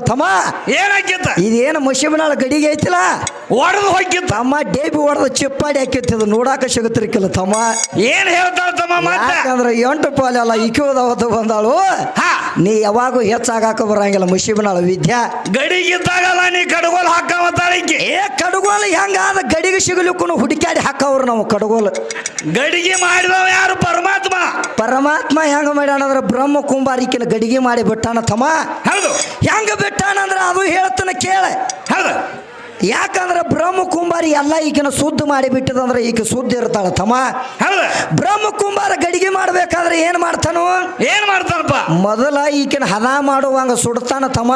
ತಮ್ಮ ಏನಾಗಿತ್ತ ಇದೇನು ಮಶಿಬನಾಳ ಗಡಿಗೆ ಐತಿಲ್ಲ? ಒಡೆದು ಹೋಗಿ ತಮ್ಮ ಡೇಬಿ ಹೊಡೆದ ಚಿಪ್ಪಾಡಿ ಹಾಕಿತ್ತು ಇದು ನೋಡಾಕ ಸಿಗುತ್ತಿರ್ಕಿಲ್ಲ ತಮ್ಮ. ಏನ್ ಹೇಳ್ತಾಳ ತಮ್ಮ ಮತ್ತೆ ಯಾಕಂದ್ರೆ ಎಂಟು ಪಾಲ ಅಲ್ಲ ಇಕ್ಕೋದವತ್ತು ಬಂದಾಳು. ಹಾ. ನೀ ಯಾವಾಗೂ ಹೆಚ್ಚಾಗಾಕ ಬರಂಗಿಲ್ಲ ಮುಷಿಬನಾಳ ವಿದ್ಯಾ. ಗಡಿಗಿದ್ದಾಗಲ್ಲ ನೀ ಕಡಗೋಲ್ ಹಾಕಿ ಏ ಕಡಗೋಲು ಹೆಂಗಾದ ಗಡಿಗೆ ಸಿಗಲಿಕ್ಕೂ ಹುಡುಕಾಡಿ ಹಾಕವ್ರು ನಾವು ಕಡಗೋಲು. ಗಡಿಗೆ ಮಾಡಿದವ ಯಾರು? ಪರಮಾತ್ಮ. ಪರಮಾತ್ಮ ಹೆಂಗ ಮಾಡ್ಯಾನ ಅಂದ್ರೆ ಬ್ರಹ್ಮ ಕುಂಬಾರಿಕಿನ ಗಡಿಗೆ ಮಾಡಿ ಬಿಟ್ಟಾನ ತಮ್ಮ. ಹೌದು. ಹೆಂಗ ಬಿಟ್ಟಾನ ಅಂದ್ರೆ ಅದು ಹೇಳ್ತಾನೆ ಕೇಳ. ಹೌದು. ಯಾಕಂದ್ರೆ ಬ್ರಹ್ಮ ಕುಂಬಾರಿ ಎಲ್ಲ ಈಗಿನ ಶುದ್ಧ ಮಾಡಿ ಬಿಟ್ಟದಂದ್ರೆ ಈಗ ಶುದ್ಧ ಇರ್ತಾಳ ತಮ್ಮ. ಬ್ರಹ್ಮ ಕುಂಬಾರ ಗಡಿಗೆ ಮಾಡ್ಬೇಕಾದ್ರೆ ಏನ್ ಮಾಡ್ತಾನು? ಏನ್ ಮಾಡ್ತಾನಪ್ಪ? ಮೊದಲ ಈಕಿನ ಹದ ಮಾಡುವಂಗ ಸುಡ್ತಾನ ತಮ್ಮ.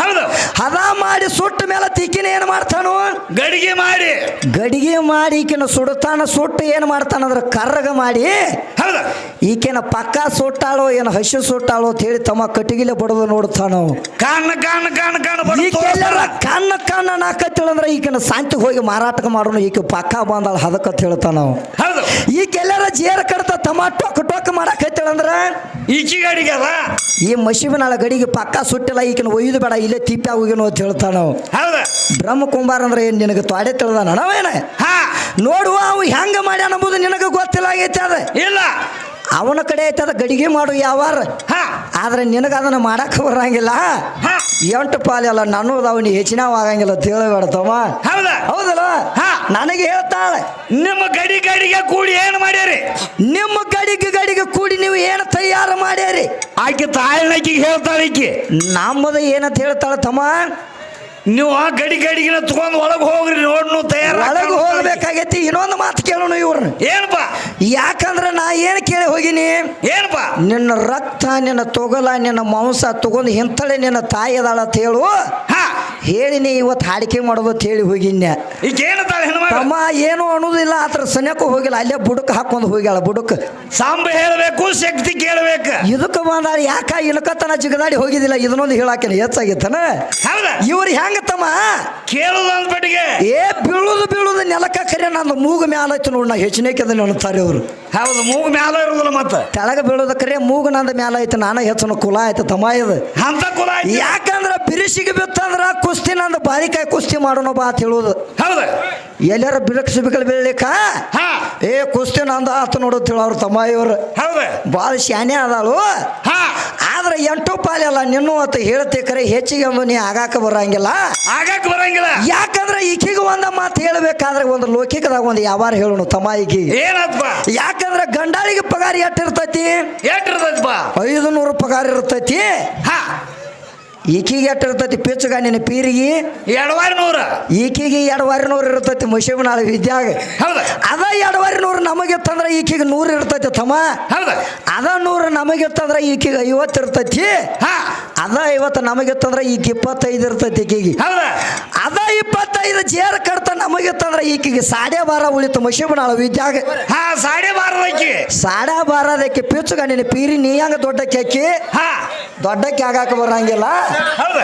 ಹೌದು. ಹದ ಮಾಡಿ ಸುಟ್ಟ ಮೇಲೆ ತಿಕ್ಕಿನ ಏನ್ ಮಾಡ್ತಾನು? ಗಡಿಗೆ ಮಾಡಿ. ಗಡಿಗೆ ಮಾಡಿ ಈಕಿನ ಸುಡ್ತಾನ ಸುಟ್ಟು ಏನ್ ಮಾಡ್ತಾನಂದ್ರ ಕರ್ರಗ ಮಾಡಿ. ಹೌದು. ಈಕಿನ ಪಕ್ಕ ಸುಟ್ಟಾಳೋ ಏನು ಹಸಿ ಸುಟ್ಟಾಳೋ ಅಂತ ಹೇಳಿ ತಮ್ಮ ಕಟ್ಟಿಗಿಲೆ ಬಡದು ನೋಡ್ತಾನ. ಕಣ್ಣ ಕಣ್ಣ ಕಣ್ಣ ಕಣ್ಣ ಕಣ್ಣ ಕಣ್ಣ ನಾಕತ್ತಿಳಂದ್ರ ಈಕಿನ ಸಾಂತಿಗೆ ಹೋಗಿ ಮಾರಾಟ ಮಾಡೋಣ ಈಕೆ ಪಕ್ಕ ಬಂದಾಳ ಹದಕತ್ ಹೇಳ್ತಾ ನಾವು. ಹೌದು. ಜೇರ ಜೇರ್ ಕಡ್ತ ತಮ್ಮ ಟೊಕ್ ಟೊಕ್ ಮಾಡಕ್ ಹೈತಳಂದ್ರ ಈಚಿ ಗಡಿಗೆ ಅದ? ಈ ಮಶಿಬನಾಳ ಗಡಿಗೆ ಪಕ್ಕ ಸುಟ್ಟಿಲ್ಲ ಈಕಿನ ಒಯ್ದು ಬೇಡ ಇಲ್ಲೇ ತಿಪ್ಪ ಹೋಗಿನೋ ಅಂತ ಹೇಳ್ತಾ ನಾವು. ಹೌದು. ಬ್ರಹ್ಮ ಕುಂಬಾರ ಅಂದ್ರೆ ಏನ್ ನಿನಗೆ ತೊಡೆ ತಿಳಿದಾನ ನಾವೇನ ಹಾ. ನೋಡುವ ಅವು ಹೆಂಗ ಮಾಡ್ಯಾನ ಎಂಬುದು ನಿನಗೆ ಗೊತ್ತಿಲ್ಲ ಆಗೈತೆ ಅದ. ಇಲ್ಲ. ಅವನ ಕಡೆ ಐತದ ಗಡಿಗೆ ಮಾಡು ಯಾವಾರ. ಹಾ. ಆದ್ರೆ ನಿನಗೆ ಅದನ್ನ ಮಾಡಕ್ಕೆ ಬರಂಗಿಲ್ಲ. ಹಾ. ಎಂಟು ಪಾಲಿ ಅಲ್ಲ ನಾನು ಅವನಿಗೆ ಹೆಚ್ಚಿನ ಆಗಂಗಿಲ್ಲ ತಿಳಬೇಡ ಹೇಳಬೇಡ ತಮ್ಮ. ಹೌದ? ಹೌದಲ್ಲ? ಹಾ. ನನಗೆ ಹೇಳ್ತಾಳೆ. ನಿಮ್ಮ ಗಡಿ ಗಡಿಗೆ ಕೂಡಿ ಏನು ಮಾಡ್ಯಾರಿ? ನಿಮ್ಮ ಗಡಿಗೆ ಗಡಿಗೆ ಕೂಡಿ ನೀವು ಏನು ತಯಾರು ಮಾಡ್ಯಾರಿ? ಆಕೆ ತಾಯಿನಕಿಗೆ ಹೇಳ್ತಾಳೆ ಈಕಿ. ನಮ್ಮದು ಏನಂತ ಹೇಳ್ತಾಳೆ ತಮ್ಮ? ನೀವು ಆ ಗಡಿ ಗಡಿಗಿನ ತಗೊಂಡು ಒಳಗೆ ಹೋಗ್ರಿ ನೋಡ್ನು ತಯಾರು ಒಳಗೆ ಹೋಗ್ಬೇಕಾಗೈತಿ ಇನ್ನೊಂದು ಮಾತು ಕೇಳೋಣ ಇವ್ರನ್ನ ಏನಪ್ಪ ಯಾಕಂದ್ರೆ ನಾ ಏನು ಕೇಳಿ ಹೋಗಿನಿ? ಏನಪ್ಪ? ನಿನ್ನ ರಕ್ತ ನಿನ್ನ ತೊಗಲ ನಿನ್ನ ಮಾಂಸ ತಗೊಂಡು ಇಂಥಳೆ ನಿನ್ನ ತಾಯಿ ಅದಾಳ ಅಂತ ಹೇಳು. ಹಾ. ಹೇಳಿನಿ ಇವತ್ತು ಹಾಡಿಕೆ ಮಾಡೋದು ಅಂತ ಹೇಳಿ ಹೋಗಿನ್ಯ? ತಮ್ಮ ಏನು ಅನ್ನೋದಿಲ್ಲ ಆತರ ಸನ್ಯಕ್ಕೂ ಹೋಗಿಲ್ಲ ಅಲ್ಲೇ ಬುಡಕ್ ಹಾಕೊಂಡು ಹೋಗ್ಯಾಳ ಬುಡಕ್ ಸಾಂಬ ಹೇಳಬೇಕು ಶಕ್ತಿ ಕೇಳಬೇಕು. ಇದಕ್ಕೆ ಬಂದಾಳ ಯಾಕ ಇನ್ಕತನ ಜಿಗದಾಡಿ ಹೋಗಿದ್ದಿಲ್ಲ ಇದನ್ನೊಂದು ಹೇಳಾಕಿನ ಹೆಚ್ಚಾಗಿತ್ತನ? ಇವ್ರು ಹೆಂಗ ತಮ್ಮ? ಕೇಳುದು ಅಂದ್ಬಿಟ್ಟಿಗೆ. ಏ ಬೀಳುದು ಬೀಳುದು ನೆಲಕ್ಕ ಕರೆ ನನ್ನ ಮೂಗು ಮ್ಯಾಲ ನೋಡಿ ನಾ ಹೆಚ್ಚಿನಕ್ಕೆ ಅಂತಾರೆ ಅವರು ಹೌದು ಮೂಗು ಮ್ಯಾಲ ಇರುದಿಲ್ಲ ಮತ್ತೆ. ತೆಳಗ ಬೀಳೋದಕ್ಕರೆ ಕರೆ ಮೂಗು ನಂದ ಮ್ಯಾಲ ಐತೆ ನಾನು ಹೆಚ್ಚನ ಕುಲ ಆಯ್ತು ತಮ ಇದು. ಅಂತ ಕುಲ ಯಾಕಂದ್ರೆ ಬಿರುಸಿಗೆ ಬಿತ್ತಂದ್ರ ಕುಸ್ತಿ ನಂದು ಬಾರಿಕಾಯಿ ಕುಸ್ತಿ ಮಾಡೋಣ ಬಾ ಅಂತ ಹೇಳೋದು. ಹೌದು. ಎಲ್ಲಾರ ಬಿರಕ್ಷ ಬಿಕಲ್ ಬೀಳ್ಲಿಕ್ಕ? ಹಾ. ಏ ಕುಸ್ತಿ ನಂದು ಆತ ನೋಡು ತಮ್ಮ ಇವ್ರು. ಹೌದ. ಭಾಳ ಶಾನೆ ಅದಾಳು ಹಾ. ಅಲ್ಲ ನಿನ್ನೂ ಅಂತ ಹೇಳ್ತಿ ಕರೆ ಹೆಚ್ಚಿಗೆ ನೀ ಆಗಾಕ ಬರಂಗಿಲ್ಲ. ಆಗಾಕ ಬರಂಗಿಲ್ಲ. ಯಾಕಂದ್ರೆ ಈಕಿಗೆ ಒಂದ ಮಾತು ಹೇಳ್ಬೇಕಾದ್ರೆ ಒಂದು ಲೌಕಿಕದಾಗ ಒಂದು ಯಾವಾರ ಹೇಳೋಣ ತಮ್ಮ ಈಗಿ ಏನಪ್ಪ ಯಾಕಂದ್ರೆ ಗಂಡಾಳಿಗೆ ಪಗಾರ ಎಷ್ಟಿರ್ತೈತಿ ಬಾ ಐದು ನೂರು ಪಗಾರ ಇರ್ತೈತಿ. ಹಾ. ಈಕಿಗೆ ಎಷ್ಟಿರ್ತೈತಿ ಪಿಚ್ಚುಗ ನಿನ್ನ ಪೀರಿಗೆ? ಎರಡವಾರ ನೂರ ಈಕಿಗೆ ಎರಡುವರೆ ನೂರು ಇರ್ತೈತಿ ಮುಷಿಬನಾಳ ವಿದ್ಯಾಗ. ಹೌದ. ಅದ ಎರಡುವರೆ ನೂರು ನಮಗಿತ್ತಂದ್ರೆ ಈಕಿಗೆ ನೂರು ಇರ್ತೈತಿ ತಮ್ಮ. ಅದ ಅದ ನೂರು ನಮಗಿತ್ತಂದ್ರೆ ಈಕಿಗೆ ಐವತ್ತು ಇರ್ತೈತಿ. ಹಾ. ಅದ ಐವತ್ತು ನಮಗಿತ್ತಂದ್ರೆ ಈಗ ಇಪ್ಪತ್ತೈದು ಇರ್ತೈತಿ ಈಕಿಗೆ. ಹೌದ. ಅದ ಇಪ್ಪತ್ತೈದು ಜೇರ್ ಕಡ್ತ ನಮಗಿತ್ತಂದ್ರೆ ಈಕಿಗೆ ಸಾಡೆ ಬಾರ ಉಳಿತು ಮಶಿಬನಾಳ ವಿದ್ಯಾಗ. ಹಾ ಸಾಡೆ ಬಾರದಕ್ಕೆ ಸಾಡೆ ಬಾರದಕ್ಕೆ ಪಿಚ್ಚುಗ ನಿನ್ನ ಪೀರಿ ನೀ ಹಂಗ ದೊಡ್ಡ ಕೆಕ್ಕಿ ಹಾ. ದೊಡ್ಡಕ್ಕೆ ಆಗಾಕ ಬರಂಗಿಲ್ಲ. ಹೌದ?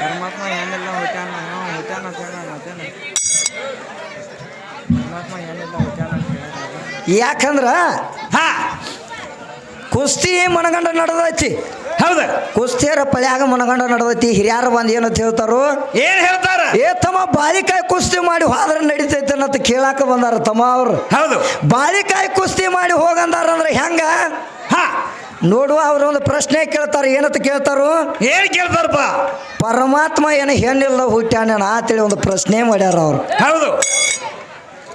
ಪರಮಾತ್ಮ ಏನೆಲ್ಲ ಪರಮಾತ್ಮ ಏನೆಲ್ಲ ಯಾಕಂದ್ರ? ಹಾ. ಕುಸ್ತಿ ಮನಗಂಡ ನಡೆದೈತಿ. ಹೌದ. ಕುಸ್ತಿಯರ ಪಳ್ಯಾಗ ಮನಗಂಡ ನಡೆದೈತಿ. ಹಿರಿಯರು ಬಂದು ಏನಂತ ಹೇಳ್ತಾರು? ಏನ್ ಹೇಳ್ತಾರ? ಏ ತಮ್ಮ ಬಾಳಿಕಾಯಿ ಕುಸ್ತಿ ಮಾಡಿ ಹೋದ್ರೆ ನಡೀತೈತೆ ಅಂತ ಕೇಳಾಕ ಬಂದಾರ ತಮ್ಮ ಅವ್ರು. ಹೌದು. ಬಾಳಿಕಾಯಿ ಕುಸ್ತಿ ಮಾಡಿ ಹೋಗಂದಾರ ಅಂದ್ರೆ ಹೆಂಗ? ನೋಡುವ ಅವ್ರ ಒಂದು ಪ್ರಶ್ನೆ ಕೇಳ್ತಾರೆ ಏನಂತ ಕೇಳ್ತಾರು? ಏನ್ ಕೇಳ್ತಾರಪ್ಪ? ಪರಮಾತ್ಮ ಏನು ಹೆಣ್ಣಿಲ್ಲ ಹುಟ್ಟ್ಯಾನ ಅಂತೇಳಿ ಒಂದು ಪ್ರಶ್ನೆ ಮಾಡ್ಯಾರ ಅವ್ರು. ಹೌದು.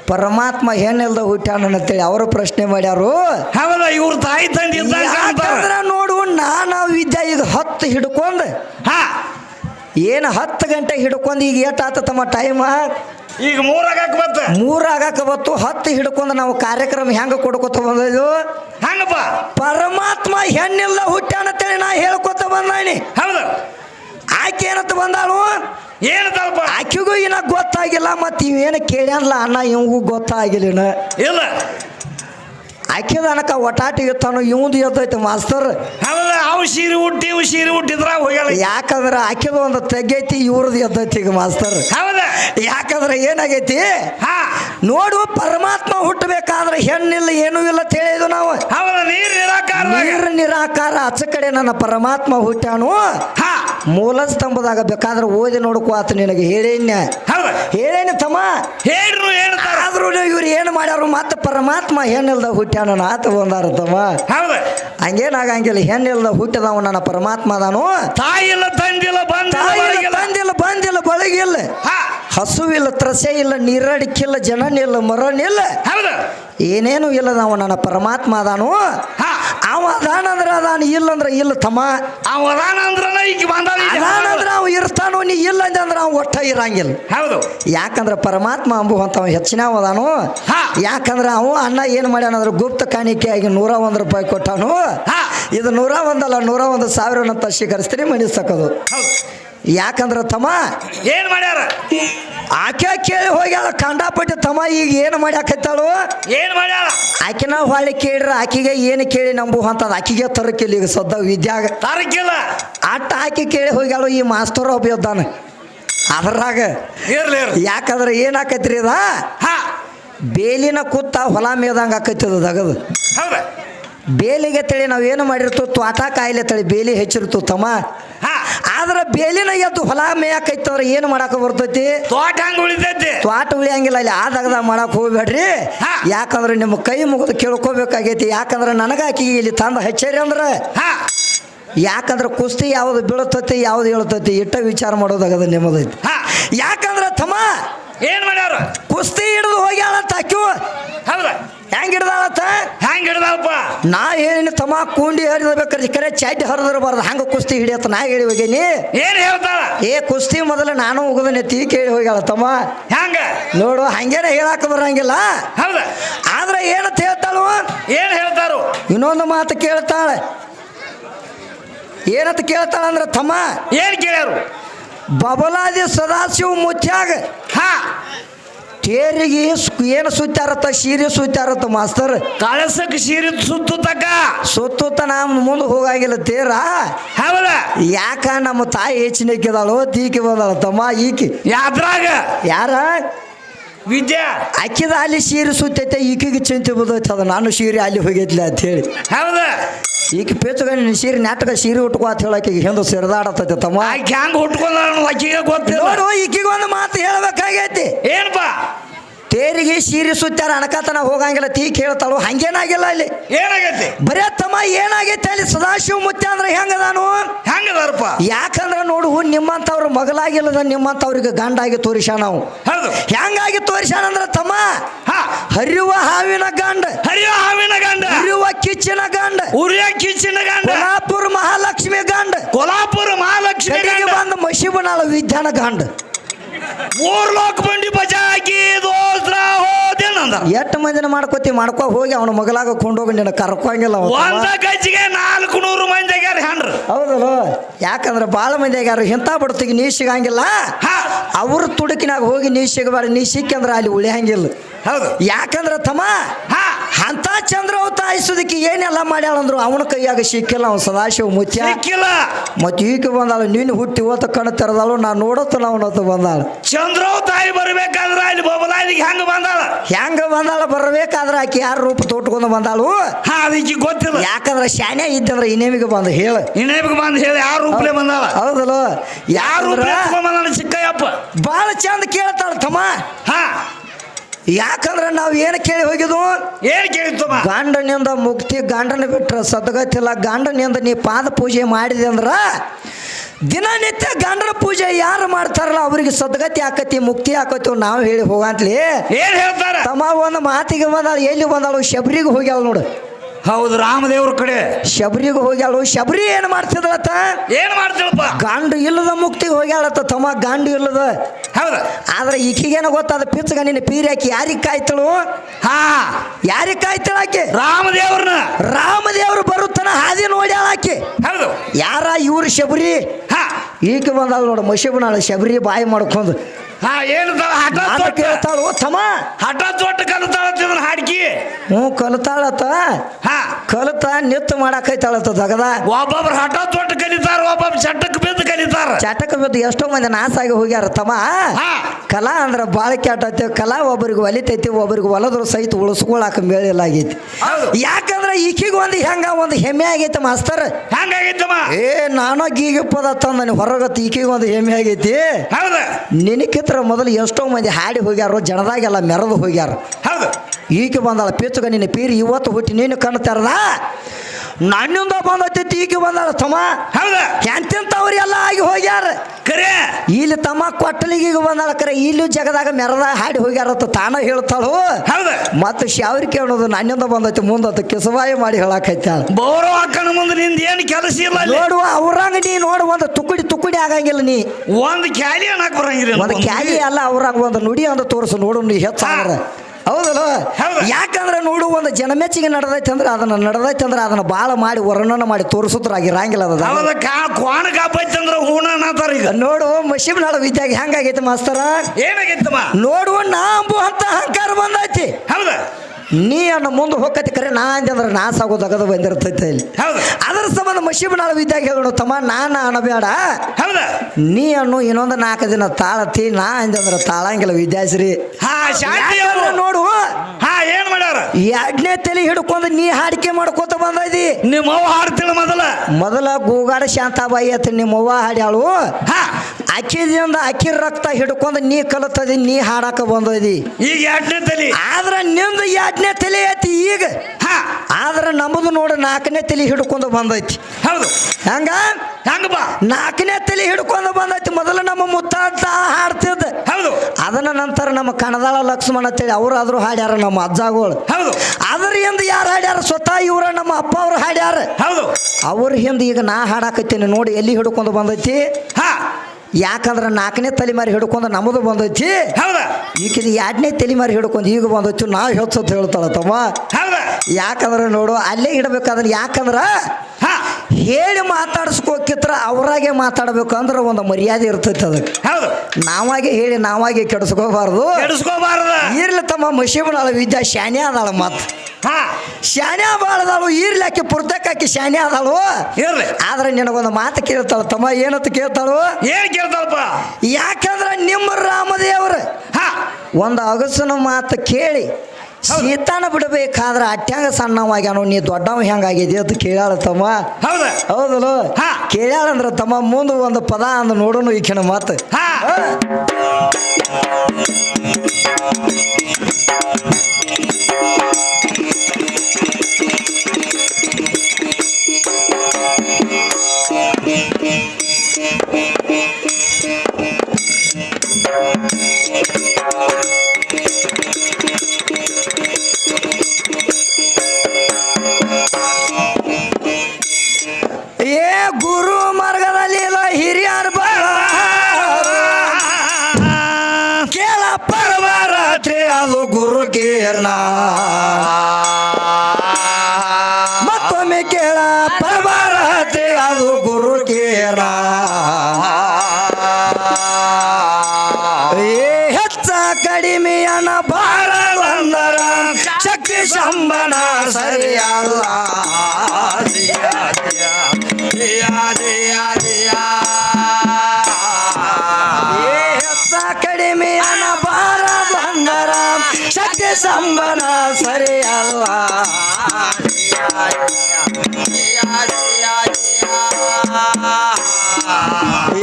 ಪರಮಾತ್ಮ ಹೆಣ್ಣಿಲ್ದ ಹುಟ್ಟ್ಯಾನ ಅಂತೇಳಿ ಅವರು ಪ್ರಶ್ನೆ ಮಾಡ್ಯಾರು. ಹೌದಾ? ಇವ್ರ ತಾಯಿ ತಂದೆ ಯಾಕಂದ್ರ ನೋಡು ನಾನು ವಿದ್ಯೆ ಈಗ ಹತ್ತು ಹಿಡ್ಕೊಂಡು ಹಾ. ಏನು ಹತ್ತು ಗಂಟೆ ಹಿಡ್ಕೊಂಡು ಈಗ ತಮ್ಮ ಟೈಮ್ ಈಗ ಮೂರಾಗಕ್ ಬತ್ತ ಮೂರು ಆಗಾಕ ಬತ್ತು ಹತ್ತು ಹಿಡ್ಕೊಂಡು ನಾವು ಕಾರ್ಯಕ್ರಮ ಹೆಂಗ ಕೊಡ್ಕೊತ ಬಂದಿದು ಹಂಗಪ್ಪ. ಪರಮಾತ್ಮ ಹೆಣ್ಣಿಲ್ಲ ಹುಟ್ಟಾನಂತೇಳಿ ನಾ ಹೇಳ್ಕೊತ ಬಂದಿ ಹೌದು. ಆಕೆ ಏನಂತ ಬಂದಾಳು? ಏನಂತಾರಪ್ಪ ಆಕೆಗೂ ಇನ್ನ ಗೊತ್ತಾಗಿಲ್ಲ ಮತ್ತು ಇವೇನು ಕೇಳ್ಯಾನಲ್ಲ ಅಣ್ಣ ಇವಗೂ ಗೊತ್ತಾಗಿಲ್ಲ ಇಲ್ಲ. ಆಕೆದ ಅನಕ ಒಟಾಟಿ ಇರ್ತಾನು ಇವಂದು ಎದ್ದೈತೆ ಮಾಸ್ತರ್. ಹೌದ ಅವು ಸೀರೆ ಹುಟ್ಟಿ ಇವು ಸೀರೆ ಹುಟ್ಟಿದ್ರ ಹೋಗ್ಯಾಳ. ಯಾಕಂದ್ರೆ ಆಕೆದು ಒಂದು ತೆಗೈತಿ ಇವ್ರದ್ದು ಎದ್ದೈತಿ ಈಗ ಮಾಸ್ತರ್. ಹೌದ. ಯಾಕಂದ್ರೆ ಏನಾಗೈತಿ? ಹಾ. ನೋಡು ಪರಮಾತ್ಮ ಹುಟ್ಟಬೇಕಾದ್ರೆ ಹೆಣ್ಣಿಲ್ಲ ಏನೂ ಇಲ್ಲ ಹೇಳಿದ್ವು ನಾವು. ಹೌದ ನೀರ್ ನಿರಾಕಾರ. ನೀರು ನಿರಾಕಾರ ಅಚ್ಚ ಕಡೆ ನನ್ನ ಪರಮಾತ್ಮ ಹುಟ್ಟಾನು ಹಾ. ಮೂಲ ಸ್ತಂಭದಾಗ ಬೇಕಾದ್ರೆ ಓದಿ ನೋಡಕು ಆತ ನಿನಗೆ ಹೇಳೇನ ಹೇಳೇನ ತಮ್ಮ. ಹೇಳ್ರು ಹೇಳ್ತಾರ. ಆದ್ರೂ ಇವ್ರು ಏನು ಮಾಡ್ಯಾರು ಮತ್ತೆ ಪರಮಾತ್ಮ ಹೆಣ್ಣಿಲ್ದ ಹುಟ್ಟ್ಯಾನ ಆತ ಬಂದಾರ ತಮ್ಮ. ಹಂಗೇನಾಗಂಗಿಲ್ಲ ಹೆಣ್ಣಿಲ್ದ ಹುಟ್ಟಿದವ ನನ್ನ ಪರಮಾತ್ಮ ಅದಾನು. ತಾಯಿಲ್ಲ ತಂದಿಲ್ಲ ಬಂದಿಲ್ಲ ಬಂದಿಲ್ಲ ಬಳಗಿಲ್ಲ. ಹಸುವಿಲ್ಲ ತ್ರಸೆ ಇಲ್ಲ ನೀರಡಿಕಿಲ್ಲ ಜನನಿಲ್ಲ ಮರನಿಲ್ಲ. ಏನೇನು ಏನೇನು ಇಲ್ಲದವ ನನ್ನ ಪರಮಾತ್ಮ ಅದಾನು. ಹಾ. ಅವ ನಾನು ಅದಾನ ಇಲ್ಲಂದ್ರ ಇಲ್ಲ ತಮ್ಮ. ಅವ ಅದಾನ ಅಂದ್ರನ ಈಗ ಬಂದಾನ ಅದಾನಂದ್ರ ಅವ ಇರ್ತಾನೋ ನೀ ಇಲ್ಲ ಅಂದ್ರೆ ಅವ ಒಟ್ಟ ಇರಂಗಿಲ್ಲ. ಹೌದು. ಯಾಕಂದ್ರೆ ಪರಮಾತ್ಮ ಅಂಬುವಂಥವ ಹೆಚ್ಚಿನ ಅದಾನು. ಯಾಕಂದ್ರೆ ಅವ ಅಣ್ಣ ಏನು ಮಾಡ್ಯಾನಂದ್ರೆ ಗುಪ್ತ ಕಾಣಿಕೆಯಾಗಿ ನೂರ ಒಂದು ರೂಪಾಯಿ ಕೊಟ್ಟಾನು. ಇದು ನೂರ ಒಂದಲ್ಲ ನೂರ ಒಂದು ಸಾವಿರ ಅಂತ ಸ್ವೀಕರಿಸ್ತೀನಿ ಹೌದು. ಯಾಕಂದ್ರೆ ತಮ್ಮ ಏನ್ ಮಾಡ್ಯಾರ? ಆಕೆ ಕೇಳಿ ಹೋಗ್ಯಾಳ ಕಂಡಾಪಟ್ಟಿ ತಮ್ಮ ಈಗ ಏನು ಮಾಡ್ಯಾಕತ್ತಾಳು ಏನ್ ಮಾಡ್ಯಾರ ಆಕಿನ ಹೊಳ್ಳಿ ಕೇಳ್ರ ಆಕಿಗೆ ಏನು ಕೇಳಿ ನಂಬು ನಂಬುವಂಥದ್ದು ಆಕಿಗೆ ತರಕಿಲ್ಲ ಈಗ ಸದ್ದ ವಿದ್ಯಾಗ. ತರಕಿಲ್ಲ. ಅಟ್ಟ ಆಕೆ ಕೇಳಿ ಹೋಗ್ಯಾಳು ಈ ಮಾಸ್ತರ್ ಒಬ್ಬ ಇದ್ದಾನ. ಅದ್ರಾಗ ಯಾಕಂದ್ರೆ ಏನಾಕೈತ್ರಿ ಹಾ. ಬೇಲಿನ ಕುತ್ತ ಹೊಲ ಮೇದಂಗೆ ಆಕೈತದ ದಗದು? ಬೇಲಿಗೆ ತಳಿ ನಾವು ಏನು ಮಾಡಿರ್ತೇವೆ ತ್ವಾಟ ಕಾಯಿಲೆ ತಳಿ ಬೇಲಿ ಹೆಚ್ಚಿರ್ತು ತಮ್ಮ. ಆದ್ರೆ ಬೇಲಿನ ಎದ್ದು ಹೊಲ ಮೇಯಾಕೈತಂದ್ರೆ ಏನು ಮಾಡಾಕ ಬರ್ತೈತಿ? ತೋಟ ಹಂಗ ಉಳಿತೈತಿ. ತೋಟ ಉಳಿಯಂಗಿಲ್ಲ ಅಲ್ಲಿ ಆ ದಗದ ಮಾಡಕ್ ಹೋಗ್ಬೇಡ್ರಿ. ಯಾಕಂದ್ರೆ ನಿಮ್ಮ ಕೈ ಮುಗಿದು ಕೇಳ್ಕೋಬೇಕಾಗೈತಿ. ಯಾಕಂದ್ರೆ ನನಗ ಆಕಿಗೆ ಇಲ್ಲಿ ತಂದ ಹಚ್ಚರಿ ಅಂದ್ರೆ ಯಾಕಂದ್ರೆ ಕುಸ್ತಿ ಯಾವ್ದು ಬೀಳತೈತಿ ಯಾವ್ದು ಹೇಳ್ತೈತಿ ಇಟ್ಟ ವಿಚಾರ ಮಾಡೋದಾಗದ ನಿಮ್ಮದೈತಿ ಯಾಕಂದ್ರೆ ತಮ್ಮ ಏನ್ ಮಾಡ್ಯಾರ? ಕುಸ್ತಿ ಹಿಡಿದು ಹೋಗ್ಯಾಳಂತ ತಾಕ್ಯೂ ಹೌದ. ಹೆಂಗ್ ಹಿಡ್ದಾಳತ್ತ ಹೆಂಗ್ ಹಿಡ್ದಾವಪ್ಪ ನಾ ಹೇಳಿನ ತಮ್ಮ ಕೂಂಡಿ ಹರಿದಬೇಕಾದ್ರೆ ಕರೆ ಚಡ್ಡಿ ಹರಿದಿರಬಾರ್ದು. ಹಂಗ ಕುಸ್ತಿ ಹಿಡಿಯತ್ತ ನಾ ಹೇಳಿ ಹೋಗೇನಿ. ಏನ್ ಹೇಳ್ತಾಳ? ಏ ಕುಸ್ತಿ ಮೊದಲು ನಾನು ಉಗದನೆ ತೀ ಕೇಳಿ ಹೋಗ್ಯಾಳ ತಮ್ಮ. ಹೆಂಗ? ನೋಡು ಹಂಗೇನ ಹೇಳಾಕ ಬರಂಗಿಲ್ಲ. ಹೌದ? ಆದ್ರೆ ಏನಂತ ಹೇಳ್ತಾಳು? ಏನ್ ಹೇಳ್ತಾರು? ಇನ್ನೊಂದು ಮಾತು ಕೇಳ್ತಾಳೆ. ಏನಂತ ಕೇಳ್ತಾಳ ಅಂದ್ರೆ ತಮ್ಮ ಏನ್ ಕೇಳ್ಯಾರು? ಬಬಲಾದಿ ಸದಾಶಿವ ಮುತ್ಯಾಗ ಹಾ. ತೇರಿಗೆ ಏನು ಸುತ್ತಾರತ್ತ ಸೀರೆ ಸುತ್ತಾರತ್ತ ಮಾಸ್ತರ್? ಕಳಸಕ್ಕೆ ಸೀರೆ ಸುತ್ತು ತಕ್ಕ ಸುತ್ತುತ್ತ ನಮ್ಮ ಮುಂದೆ ಹೋಗಾಗಿಲ್ಲ ತೇರ. ಹೌದ? ಯಾಕ ನಮ್ಮ ತಾಯಿ ಹೆಚ್ಚಿನಕ್ಕಿದಾಳು ತೀಕಿ ಬಂದಾಳ ತಮ್ಮ ಈಕಿ. ಯಾದ್ರಾಗ? ಯಾರ? ವಿದ್ಯಾ. ಅಕ್ಕಿದ ಅಲ್ಲಿ ಸೀರೆ ಸುತ್ತೈತೆ ಈಕಿಗೆ ಚಿಂತೆ ಬದೈತೆ ಅದು ನಾನು ಸೀರೆ ಅಲ್ಲಿ ಹೋಗೈತ್ಲಿ ಅಂತ ಹೇಳಿ. ಹೌದ? ಈಕೆ ಪೇಚಗ ಸೀರೆ ನಾಟಕ ಸೀರೆ ಉಟ್ಕೋ ಅಂತ ಹೇಳಕ್ಕೆ ಹಿಂದೆ ಸೆರೆದಾಡತೈತೆ ತಮ್ಮ. ಆಕೆ ಹೆಂಗ್ ಹುಟ್ಕೊಂಡ ಆಕಿಗೆ ಗೊತ್ತಿಲ್ಲ. ಈಕಿಗೆ ಒಂದು ಮಾತು ಹೇಳ್ಬೇಕಾಗೈತಿ. ಏನಪ್ಪ ತೇರಿಗೆ ಸೀರೆ ಸುತ್ತಾರ ಅಣಕತನ ಹೋಗಂಗಿಲ್ಲ ತೀ ಕೇಳ್ತಾಳು ಹಂಗೇನಾಗಿಲ್ಲ ಅಲ್ಲಿ. ಏನಾಗೈತಿ? ಬರೇ ತಮ್ಮ ಏನಾಗೈತೆ ಅಲ್ಲಿ? ಸದಾಶಿವ ಮುತ್ಯ ಅಂದ್ರೆ ಹೆಂಗದಾನು? ಹೆಂಗದಾರಪ್ಪ? ಯಾಕಂದ್ರೆ ನೋಡು ನಿಮ್ಮಂತವ್ರ ಮಗಲಾಗಿಲ್ಲದ ನಿಮ್ಮಂಥವ್ರಿಗೆ ಗಂಡಾಗಿ ತೋರಿಸ ನಾವು ಹೌದು. ಹೆಂಗಾಗಿ ತೋರಿಸ್ಯಾಣ ಅಂದ್ರೆ ತಮ್ಮ? ಹಾ. ಹರಿಯುವ ಹಾವಿನ ಗಂಡ. ಹರಿಯುವ ಹಾವಿನ ಗಂಡ. ಹರಿಯುವ ಕಿಚ್ಚಿನ ಗಂಡ. ಉರಿಯ ಕಿಚ್ಚಿನ ಗಂಡ. ಕೊಲ್ಹಾಪುರ ಮಹಾಲಕ್ಷ್ಮಿ ಗಂಡ. ಕೊಲ್ಹಾಪುರ ಮಹಾಲಕ್ಷ್ಮಿ ಬಂದ ಮಶಿಬನಾಳ ವಿಜ್ಞಾನ ಗಂಡ. ಮೂರ್ ಲೋಕ ಬಂಡಿ ದೋಸ್ತ್ರ ಎಷ್ಟು ಮಂದಿನ ಮಾಡ್ಕೋತಿ? ಮಾಡ್ಕೋ ಹೋಗಿ ಅವನ ಮಗಲಾಗ ಕೊಂಡೋಗಿ ನಿನ್ನ ಕರ್ಕೊಂಗಿಲ್ಲ ಅವ. ಒಂದ ಗಜ್ಜಿಗೆ ನಾಲ್ಕು ನೂರು ಮಂದಿ ಆಗ್ಯಾರ ಹೆಣ್ರು ಹೌದಲ್ಲ? ಯಾಕಂದ್ರೆ ಬಾಳ ಮಂದಿ ಆಗ್ಯಾರ. ಇಂಥ ಬಡ್ತಿಗೆ ನೀ ಸಿಗಂಗಿಲ್ಲ. ಹಾ. ಅವ್ರ ತುಡುಕಿನಾಗ ಹೋಗಿ ನೀ ಸಿಗಬಾರ ನೀ ಸಿಕ್ಕಂದ್ರೆ ಅಲ್ಲಿ ಉಳಿಯಂಗಿಲ್ಲ. ಹೌದು. ಯಾಕಂದ್ರೆ ತಮ್ಮ ಹಾ. ಅಂತ ಚಂದ್ರ ಅವತ ಆಯಿಸೋದಕ್ಕೆ ಏನೆಲ್ಲ ಮಾಡ್ಯಾಳಂದ್ರು ಅವನ ಕೈಯಾಗ ಸಿಕ್ಕಿಲ್ಲ ಅವ್ನು ಸದಾಶಿವ ಮುತ್ಯ. ಸಿಕ್ಕಿಲ್ಲ. ಮತ್ತೆ ಈಗ ಬಂದಾಳು ನೀನು ಹುಟ್ಟಿ ಓತ ಕಣ್ಣು ತೆರೆದಾಳು ನಾ ನೋಡತ್ತ ಅವನತ್ತು ಬಂದಾಳ. ಚಂದ್ರ ತಾಯಿ ಬರ್ಬೇಕಾದ್ರ ಅಲ್ಲಿ ಬಬಲಾಯಿಗೆ ಹೆಂಗ ಬಂದಾಳ? ಹೆಂಗ ಬಂದಾಳ ಬರ್ಬೇಕಾದ್ರ ಆಕೆ ಯಾರ ರೂಪ ತೋಟ್ಕೊಂಡು ಬಂದಾಳು? ಹಾ ಅದಕ್ಕೆ ಗೊತ್ತಿಲ್ಲ. ಯಾಕಂದ್ರೆ ಶಾನೆ ಇದ್ದಂದ್ರೆ ಇನೇಮಿಗೆ ಬಂದು ಹೇಳ. ಇನೇಮಿಗೆ ಬಂದು ಹೇಳಿ ಯಾರ ರೂಪಲೆ ಬಂದಾಳ? ಹೌದಲ್ಲ? ಯಾರು ಬಂದಾಳ ಚಿಕ್ಕಯ್ಯಪ್ಪ? ಭಾಳ ಚಂದ ಕೇಳ್ತಾಳ ತಮ್ಮ. ಹಾ. ಯಾಕಂದ್ರೆ ನಾವು ಏನು ಕೇಳಿ ಹೋಗಿದ್ವು? ಏನು ಕೇಳಿತು ಗಂಡನಿಂದ ಮುಕ್ತಿ ಗಂಡನ ಬಿಟ್ಟರೆ ಸದ್ಗತಿಲ್ಲ. ಗಂಡನಿಂದ ನೀ ಪಾದ ಪೂಜೆ ಮಾಡಿದೆ ಅಂದ್ರೆ ದಿನನಿತ್ಯ ಗಂಡನ ಪೂಜೆ ಯಾರು ಮಾಡ್ತಾರಲ್ಲ ಅವ್ರಿಗೆ ಸದ್ಗತಿ ಆಕತಿ ಮುಕ್ತಿ ಆಕತಿ ನಾವು ಹೇಳಿ ಹೋಗಂತಲಿ. ಏನು ಹೇಳ್ತಾರೆ? ತಮ್ಮ ಒಂದು ಮಾತಿಗೆ ಬಂದ ಎಲ್ಲಿ ಬಂದಾಳು? ಶಬರಿಗೆ ಹೋಗ್ಯಾಳ ನೋಡು. ಹೌದು ರಾಮದೇವ್ರ ಕಡೆ. ಶಬರಿಗೆ ಹೋಗ್ಯಾಳು. ಶಬರಿ ಏನು ಮಾಡ್ತಿದ್ಳತ್ತ ಏನ್ ಮಾಡ್ತೀಳಪ್ಪ ಗಂಡು ಇಲ್ಲದ ಮುಕ್ತಿಗೆ ಹೋಗ್ಯಾಳತ್ತ ತಮ್ಮ ಗಂಡು ಇಲ್ಲದ. ಹೌದು. ಆದ್ರೆ ಈಕಿಗೇನ ಗೊತ್ತಾದ ಪಿಚ್ಚಗ ನಿನ್ನ ಪೀರಿ ಹಾಕಿ ಯಾರಿಗೆ ಕಾಯ್ತಳು? ಹಾ. ಯಾರಿಗೆ ಕಾಯ್ತಳ ಆಕೆ? ರಾಮದೇವ್ರನ್ನ. ರಾಮದೇವ್ರು ಬರುತ್ತನ ಹಾದಿ ನೋಡ್ಯಾಳ ಆಕೆ. ಹೌದು. ಯಾರ ಇವ್ರು ಶಬರಿ? ಹಾ. ಈಕೆ ಬಂದಾಳ ನೋಡು ಮಶಿಬನಾಳ ಶಬರಿ ಬಾಯಿ ಮಾಡ್ಕೊಂಡು ಹಾ ಏನು ಹಠ ತೊಟ್ಟ ಕೇಳ್ತಾಳು "ಓ ತಮ್ಮ. ಹಠ ತೊಟ್ಟ ಕಲಿತಾಳತ್ತಿದ್ರ ಹಾಡ್ಕಿ. ಹ್ಞೂ ಕಲಿತಾಳತ್ತ. ಹಾ. ಕಲಿತ ನಿತ್ತು ಮಾಡಾಕೈತಾಳತ್ತ ದಗದ ಒಬ್ಬೊಬ್ರು ಹಠ ತೊಟ್ಟ ಕಲಿತಾರ ಒಬ್ಬೊಬ್ರು ಚಟಕ್ ಬಿದ್ದು ಕಲಿತಾರ. ಚಟಕ ಬಿದ್ದು ಎಷ್ಟೋ ಮಂದಿ ನಾಸಾಗಿ ಹೋಗ್ಯಾರ ತಮ್ಮ. ಹಾ. ಕಲಾ ಅಂದ್ರೆ ಭಾಳ ಕೆಟ್ಟೈತಿ ಕಲಾ ಒಬ್ಬರಿಗೆ ಒಲಿತೈತಿ ಒಬ್ಬರಿಗೆ ಒಲದ್ರು ಸಹಿತ ಉಳಿಸ್ಕೊಳಕ ಮೇಳಿಲ್ಲ ಆಗೈತಿ ಹೌದು. ಯಾಕಂದ್ರೆ ಈಕಿಗೆ ಒಂದು ಹೆಂಗ ಒಂದು ಹೆಮ್ಮೆ ಆಗೈತಿ ಮಾಸ್ತರ್. ಹಂಗಾಗಿತ್ತಮ್ಮ ಏ ನಾನೋ ಗೀಗೆ ಪದ ತಂದ ಹೊರಗತ್ತ ಈಕಿಗೆ ಒಂದು ಹೆಮ್ಮೆ ಆಗೈತಿ. ಹೌದ. ನಿನಕಿತ್ರ ಮೊದಲು ಎಷ್ಟೋ ಮಂದಿ ಹಾಡಿ ಹೋಗ್ಯಾರೋ ಜನದಾಗೆಲ್ಲ ಮೆರೆದು ಹೋಗ್ಯಾರ. ಹೌದು. ಈಕೆ ಬಂದಾಳ ಪಿಚ್ಚುಗ ನಿನ್ನ ಪೀರಿ ಇವತ್ತು ಹುಟ್ಟಿ ನೀನು ಕಣ್ಣು ತೆರೆದ? ನನ್ನಿಂದ ಬಂದೈತಿ ಈಗ ಬಂದಾರ ತಮ್ಮ. ಹೌದ. ಎಂತೆಂಥವ್ರು ಎಲ್ಲ ಆಗಿ ಹೋಗ್ಯಾರ? ಕರೆ. ಇಲ್ಲಿ ತಮ್ಮ ಕೊಟ್ಟಲಿಗೆ ಈಗ ಬಂದಾಳ ಕರೆ. ಇಲ್ಲಿ ಜಗದಾಗ ಮೆರದ ಹಾಡಿ ಹೋಗ್ಯಾರತ್ತ ತಾನ ಹೇಳ್ತಾಳು. ಹೌದ. ಮತ್ತು ಶಾವ್ರಿಕೆ ಅನ್ನೋದು ನನ್ನಿಂದ ಬಂದೈತಿ ಮುಂದತ್ತು ಕಿಸವಾಯಿ ಮಾಡಿ ಹೇಳಾಕೈತಾಳ. ಬೋರೋ ಅಕ್ಕನ ಮುಂದೆ ನಿಂದ ಏನು ಕೆಲಸ ಇಲ್ಲ ನೋಡು ನೋಡುವ ಅವ್ರಂಗ ನೀ ನೋಡು ಒಂದು ತುಕ್ಕಡಿ ತುಕುಡಿ ಆಗಂಗಿಲ್ಲ ನೀ. ಒಂದು ಕ್ಯಾಲಿ ಅನ್ನಕ್ ಬರಂಗಿಲ್ಲ ಒಂದು ಕ್ಯಾಲಿ ಅಲ್ಲ ಅವ್ರಾಗ ಒಂದು ನುಡಿ ಅಂತ ತೋರಿಸು ನೋಡು ನೀ ಹೆಚ್ಚಾದ್ರ. ಹೌದಲ್ಲ? ಯಾಕಂದ್ರೆ ನೋಡು ಒಂದು ಜನಮೆಚ್ಚಿಗೆ ನಡೆದೈತೆ ಅಂದ್ರೆ ಅದನ್ನ ನಡೆದೈತೆ ಅಂದ್ರೆ ಅದನ್ನ ಬಾಳ ಮಾಡಿ ವರ್ಣನ ಮಾಡಿ ಅದ ನೋಡು ಕಾ ಕ್ವಾಣ ಕಾಪೈತಿ ಅಂದ್ರ ಹೂಣ ಅನ್ನತಾರ ಈಗ. ನೋಡು ವಿದ್ಯಾಗ ಹೆಂಗಾಗೈತೆ ಮಾಸ್ತರ? ಏನಾಗಿತ್ತಮ್ಮ ನೋಡು ನಾ ಅಂಬು ಅಂತ ಅಹಂಕಾರ ಬಂದೈತಿ. ಹೌದ. ನೀ ಅನ್ನ ಮುಂದೆ ಹೋಗತಿ ಕರೆ ನಾ ಅಂದ್ರೆ ನಾ ಸಾಗೋ ತಗದ ಬಂದಿರ್ತೈತೆ ಇಲ್ಲಿ ಅದರ ಸಂಬಂಧ ಮಶಿಬ್ನಾಳ ವಿದ್ಯಾಗ ಹೇಳೋಣ ತಮ್ಮ ನಾನು ಅನ್ನಬೇಡ ಹೌದ. ನೀ ಅನ್ನು ಇನ್ನೊಂದು ನಾಲ್ಕು ದಿನ ತಾಳತಿ ನಾ ಅಂದಂದ್ರೆ ತಾಳಂಗಿಲ್ಲ ವಿದ್ಯಾಶ್ರೀ. ನೋಡು. ಹಾ ಏನ್ ಮಾಡ್ಯಾರ? ಎರಡನೇ ತಲೆ ಹಿಡ್ಕೊಂಡು ನೀ ಹಾಡಿಕೆ ಮಾಡ್ಕೋತ ಬಂದೈದಿ. ನಿಮ್ಮವ್ವ ಹಾಡ್ತಿಳ ಮೊದಲ. ಮೊದಲ ಗೂಗಾಡ ಶಾಂತಾಬಾಯಿ ಅತ್ತ ನಿಮ್ಮವ್ವ ಹಾಡ್ಯಾಳು. ಹಾ. ಅಕ್ಕಿದಿಂದ ಅಕ್ಕಿ ರಕ್ತ ಹಿಡ್ಕೊಂಡು ನೀ ಕಲತದಿ ನೀ ಹಾಡಾಕ ಬಂದದಿ. ಈಗ ಎರಡನೇ ತಲಿ. ಆದ್ರ ನಿಂದ ಎರಡನೇ ತಲೆ ಐತಿ ಈಗ. ಹಾ. ಆದ್ರ ನಮ್ಮದು ನೋಡಿ ನಾಲ್ಕನೇ ತಲೆ ಹಿಡ್ಕೊಂಡು ಬಂದೈತಿ. ಹೌದು. ಹಂಗ? ಹಂಗ ಬಾ. ನಾಲ್ಕನೇ ತಲೆ ಹಿಡ್ಕೊಂಡು ಬಂದೈತಿ. ಮೊದಲು ನಮ್ಮ ಮುತ್ತಾಟ ಹಾಡ್ತಿದ್ದ. ಹೌದು. ಅದನ್ನ ನಂತರ ನಮ್ಮ ಕಣದಾಳ ಲಕ್ಷ್ಮಣ ಅಂತೇಳಿ ಅವ್ರು ಆದ್ರೂ ಹಾಡ್ಯಾರ ನಮ್ಮ ಅಜ್ಜಗಳು. ಹೌದು. ಅದ್ರ ಹಿಂದೆ ಯಾರು ಹಾಡ್ಯಾರ? ಸ್ವತಃ ಇವರ ನಮ್ಮ ಅಪ್ಪ ಅವ್ರು ಹಾಡ್ಯಾರ. ಹೌದು. ಅವ್ರ ಹಿಂದೆ ಈಗ ನಾ ಹಾಡಾಕತ್ತೀನಿ. ನೋಡಿ ಎಲ್ಲಿ ಹಿಡ್ಕೊಂಡು ಬಂದೈತಿ? ಹಾ. ಯಾಕಂದ್ರೆ ನಾಲ್ಕನೇ ತಲೆಮಾರಿ ಹಿಡ್ಕೊಂಡು ನಮ್ಮದು ಬಂದೈತಿ? ಹೌದ. ಈಕಿದ ಎರಡನೇ ತಲೆಮಾರಿ ಹಿಡ್ಕೊಂಡು ಈಗ ಬಂದೈತಿ ನಾವು ಹೆಚ್ಚು ಹೇಳ್ತಾಳ ತಮ್ಮ ಯಾಕಂದ್ರೆ ನೋಡು ಅಲ್ಲೇ ಇಡಬೇಕಾದ್ರೆ ಯಾಕಂದ್ರೆ ಹಾ. ಹೇಳಿ ಮಾತಾಡಿಸ್ಕೋಕಿತ್ರ ಅವರಾಗೆ ಮಾತಾಡ್ಬೇಕು ಅಂದ್ರೆ ಒಂದು ಮರ್ಯಾದೆ ಇರ್ತೈತೆ ಅದಕ್ಕೆ. ಹೌದು. ನಾವಾಗೆ ಹೇಳಿ ನಾವಾಗೆ ಕೆಡಿಸ್ಕೋಬಾರ್ದು. ಕೆಡಿಸ್ಕೋಬಾರ್ದು. ಇರ್ಲಿ ತಮ್ಮ ಮಶೀಬನಾಳ ವಿದ್ಯಾ ಶಾನೆ ಅದಾಳ ಮತ್. ಹಾ. ಶಾನೆ ಬಾಳದಾಳು ಇರ್ಲಿ ಪುರ್ತಕ್ಕೆ ಹಾಕಿ ಶಾನೆ ಅದಾಳು. ಇರ್ಲಿ. ಆದ್ರೆ ನಿನಗೊಂದು ಮಾತು ಕೇಳ್ತಾಳ ತಮ್ಮ ಏನಂತ ಕೇಳ್ತಾಳು? ಏನ್ ಕೇಳ್ತಾಳಪ್ಪ? ಯಾಕಂದ್ರ ನಿಮ್ಮ ರಾಮದೇವ್ರ ಹಾ. ಒಂದು ಅಗಸನ ಮಾತು ಕೇಳಿ ಸೀತಾನ ಬಿಡಬೇಕಾದ್ರೆ ಅಟ್ಯಾಂಗ ಸಣ್ಣವಾಗ್ಯಾನು ನೀ ದೊಡ್ಡವ ಹೆಂಗಾಗಿದೆ ಅಂತ ಕೇಳ್ಯಾಳ ತಮ್ಮ. ಹೌದ. ಹೌದಲ್ಲ? ಹಾ. ಕೇಳ್ಯಾಳಂದ್ರ ತಮ್ಮ ಮುಂದೆ ಒಂದು ಪದ ಅಂದ್ ನೋಡೋನು ಈಕಿನ ಮಾತು.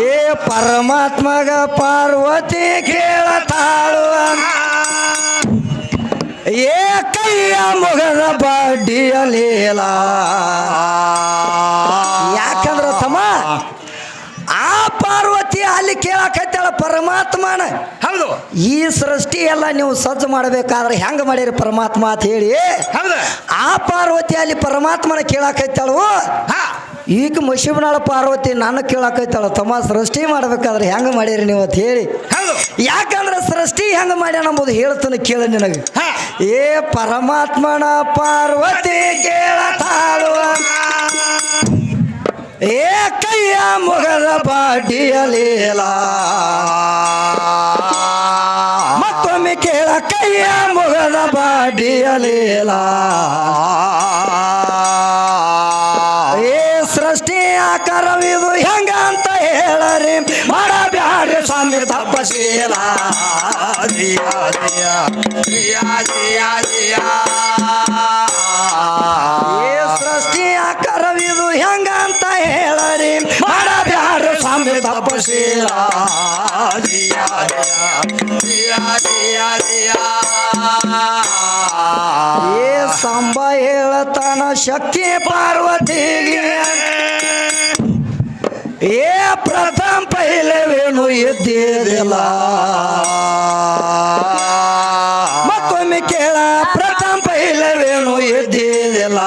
ಏ ಪರಮಾತ್ಮಗ ಪಾರ್ವತಿ ಕೇಳತಾಳು ಏ ಕೈಯ ಬಡ್ಡಿಯಲೇಲ ಯಾಕಂದ್ರ ತಮ್ಮ ಆ ಪಾರ್ವತಿ ಅಲ್ಲಿ ಕೇಳಕತ್ತಾಳ ಪರಮಾತ್ಮನ. ಹೌದು. ಈ ಸೃಷ್ಟಿ ಎಲ್ಲ ನೀವು ಸಜ್ಜು ಮಾಡಬೇಕಾದ್ರೆ ಹೆಂಗ ಮಾಡಿರಿ ಪರಮಾತ್ಮ ಅಂತ ಹೇಳಿ? ಹೌದ. ಆ ಪಾರ್ವತಿ ಅಲ್ಲಿ ಪರಮಾತ್ಮನ ಕೇಳಕತ್ತಾಳು. ಹಾ. ಈಗ ಮಶಿಬನಾಳ ಪಾರ್ವತಿ ನನ್ನ ಕೇಳಕೈತಾಳ ತಮ್ಮ ಸೃಷ್ಟಿ ಮಾಡ್ಬೇಕಾದ್ರೆ ಹೆಂಗ ಮಾಡಿರಿ ನೀವು ಅಂತ ಹೇಳಿ. ಯಾಕಂದ್ರೆ ಸೃಷ್ಟಿ ಹೆಂಗ ಮಾಡ್ಯಾನ ಅಂಬುದು ಹೇಳ್ತಾನೆ ಕೇಳ ನಿನಗೆ. ಏ ಪರಮಾತ್ಮನ ಪಾರ್ವತಿ ಕೇಳತಾಳುವ ಏ ಕೈಯ ಮುಗದ ಬಾಡಿಯಲೇಲ ಮತ್ತೊಮ್ಮೆ ಕೇಳ ಕೈಯ ಮುಗದ ಬಾಡಿಯಲೇಲ ಏ ಸೃಷ್ಟಿ ಆಕಾರವಿದು ಹೆಂಗ ಅಂತ ಹೇಳರಿ. ಮಾಡಬ್ಯಾಡ್ರಿ ಸ್ವಾಮಿ ತಪಶೀಲ. ಈ ಸೃಷ್ಟಿ ಆಕಾರವಿದು ಹೆಂಗ ಅಂತ ಹೇಳರಿ? ಮಾಡಬ್ಯಾಡ್ರಿ ಸ್ವಾಮಿ ತಪಶೀಲ. ಏ ಸಂಬ ಹೇಳತನ ಶಕ್ತಿ ಪಾರ್ವತಿಗೆ. ಏ ಪ್ರಥಮ ಪೈಲವೇನು ಇದ್ದಿದ್ದಿಲ್ಲ ಮತ್ತೊಮ್ಮೆ ಕೇಳ, ಪ್ರಥಮ ಪೈಲವೇನು ಇದ್ದಿದ್ದಿಲ್ಲ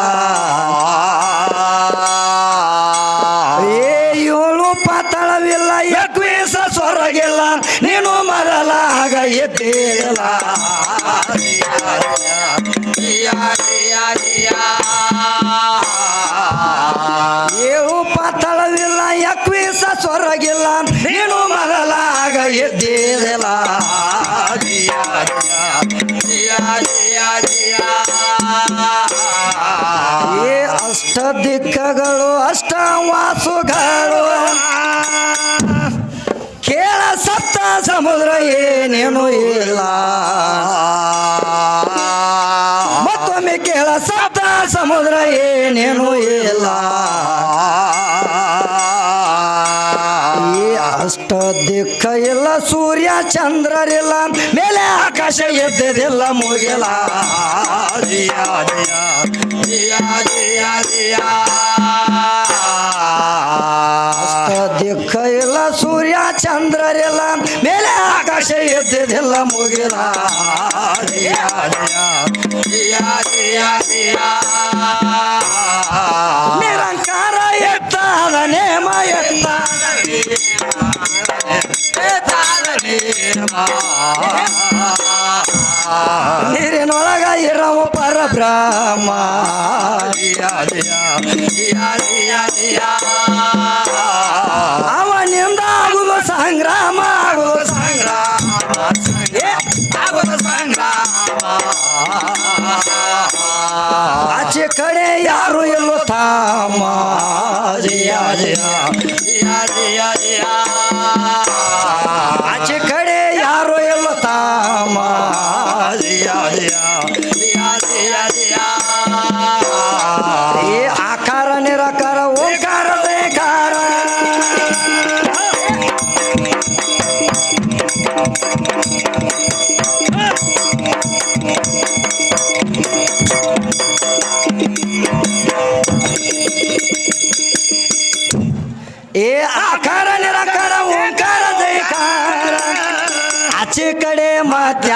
ಏ ಏಳು ಪಾತಳವಿಲ್ಲ ಎಕ್ವೀಸ ಸ್ವರಗಿಲ್ಲ ನೀನು ಮರಲಾಗ ಎದ್ದಿಲ್ಲ. ಏಳು ಪಾತಳವಿಲ್ಲ, ಯಕ್ವೀಸ ಸ್ವರಗಿಲ್ಲ, ನೀನು ಮರಲಾಗ ಎದ್ದಿಲ್ಲ ಏ ಅಷ್ಟ ದಿಕ್ಕಗಳು, ಅಷ್ಟ ವಾಸುಗಳು. ಕೇಳ ಸತ್ತ ಸಮುದ್ರ ಏನೇನು ಇಲ್ಲ. ಮತ್ತೊಮ್ಮೆ ಕೇಳ ಸಪ್ತ ಸಮುದ್ರ ಏನೇನು ಇಲ್ಲ. ಈ ಅಷ್ಟ ದಿಕ್ಕ ಇಲ್ಲ, ಸೂರ್ಯ ಚಂದ್ರರಿಲ್ಲ, ಮೇಲೆ ಆಕಾಶ ಎದ್ದದಿಲ್ಲ ಮುಗಿಲ. ದಿಕ್ಕ ಇಲ್ಲ, ಸೂರ್ಯ ಚಂದ್ರರಿಲ್ಲ, ಮೇಲೆ ಆಕಾಶ ಎದ್ದದಿಲ್ಲ ಮುಗಿಲ. ನಿರಂಕಾರ ಎತ್ತಾದ ನೇಮ ಎತ್ತಾದ ನೀರಿನೊಳಗ ಇರವ ಪರಬ್ರಹ್ಮ. ಯಾರು ಇಲ್ಲೋ ತಾಮ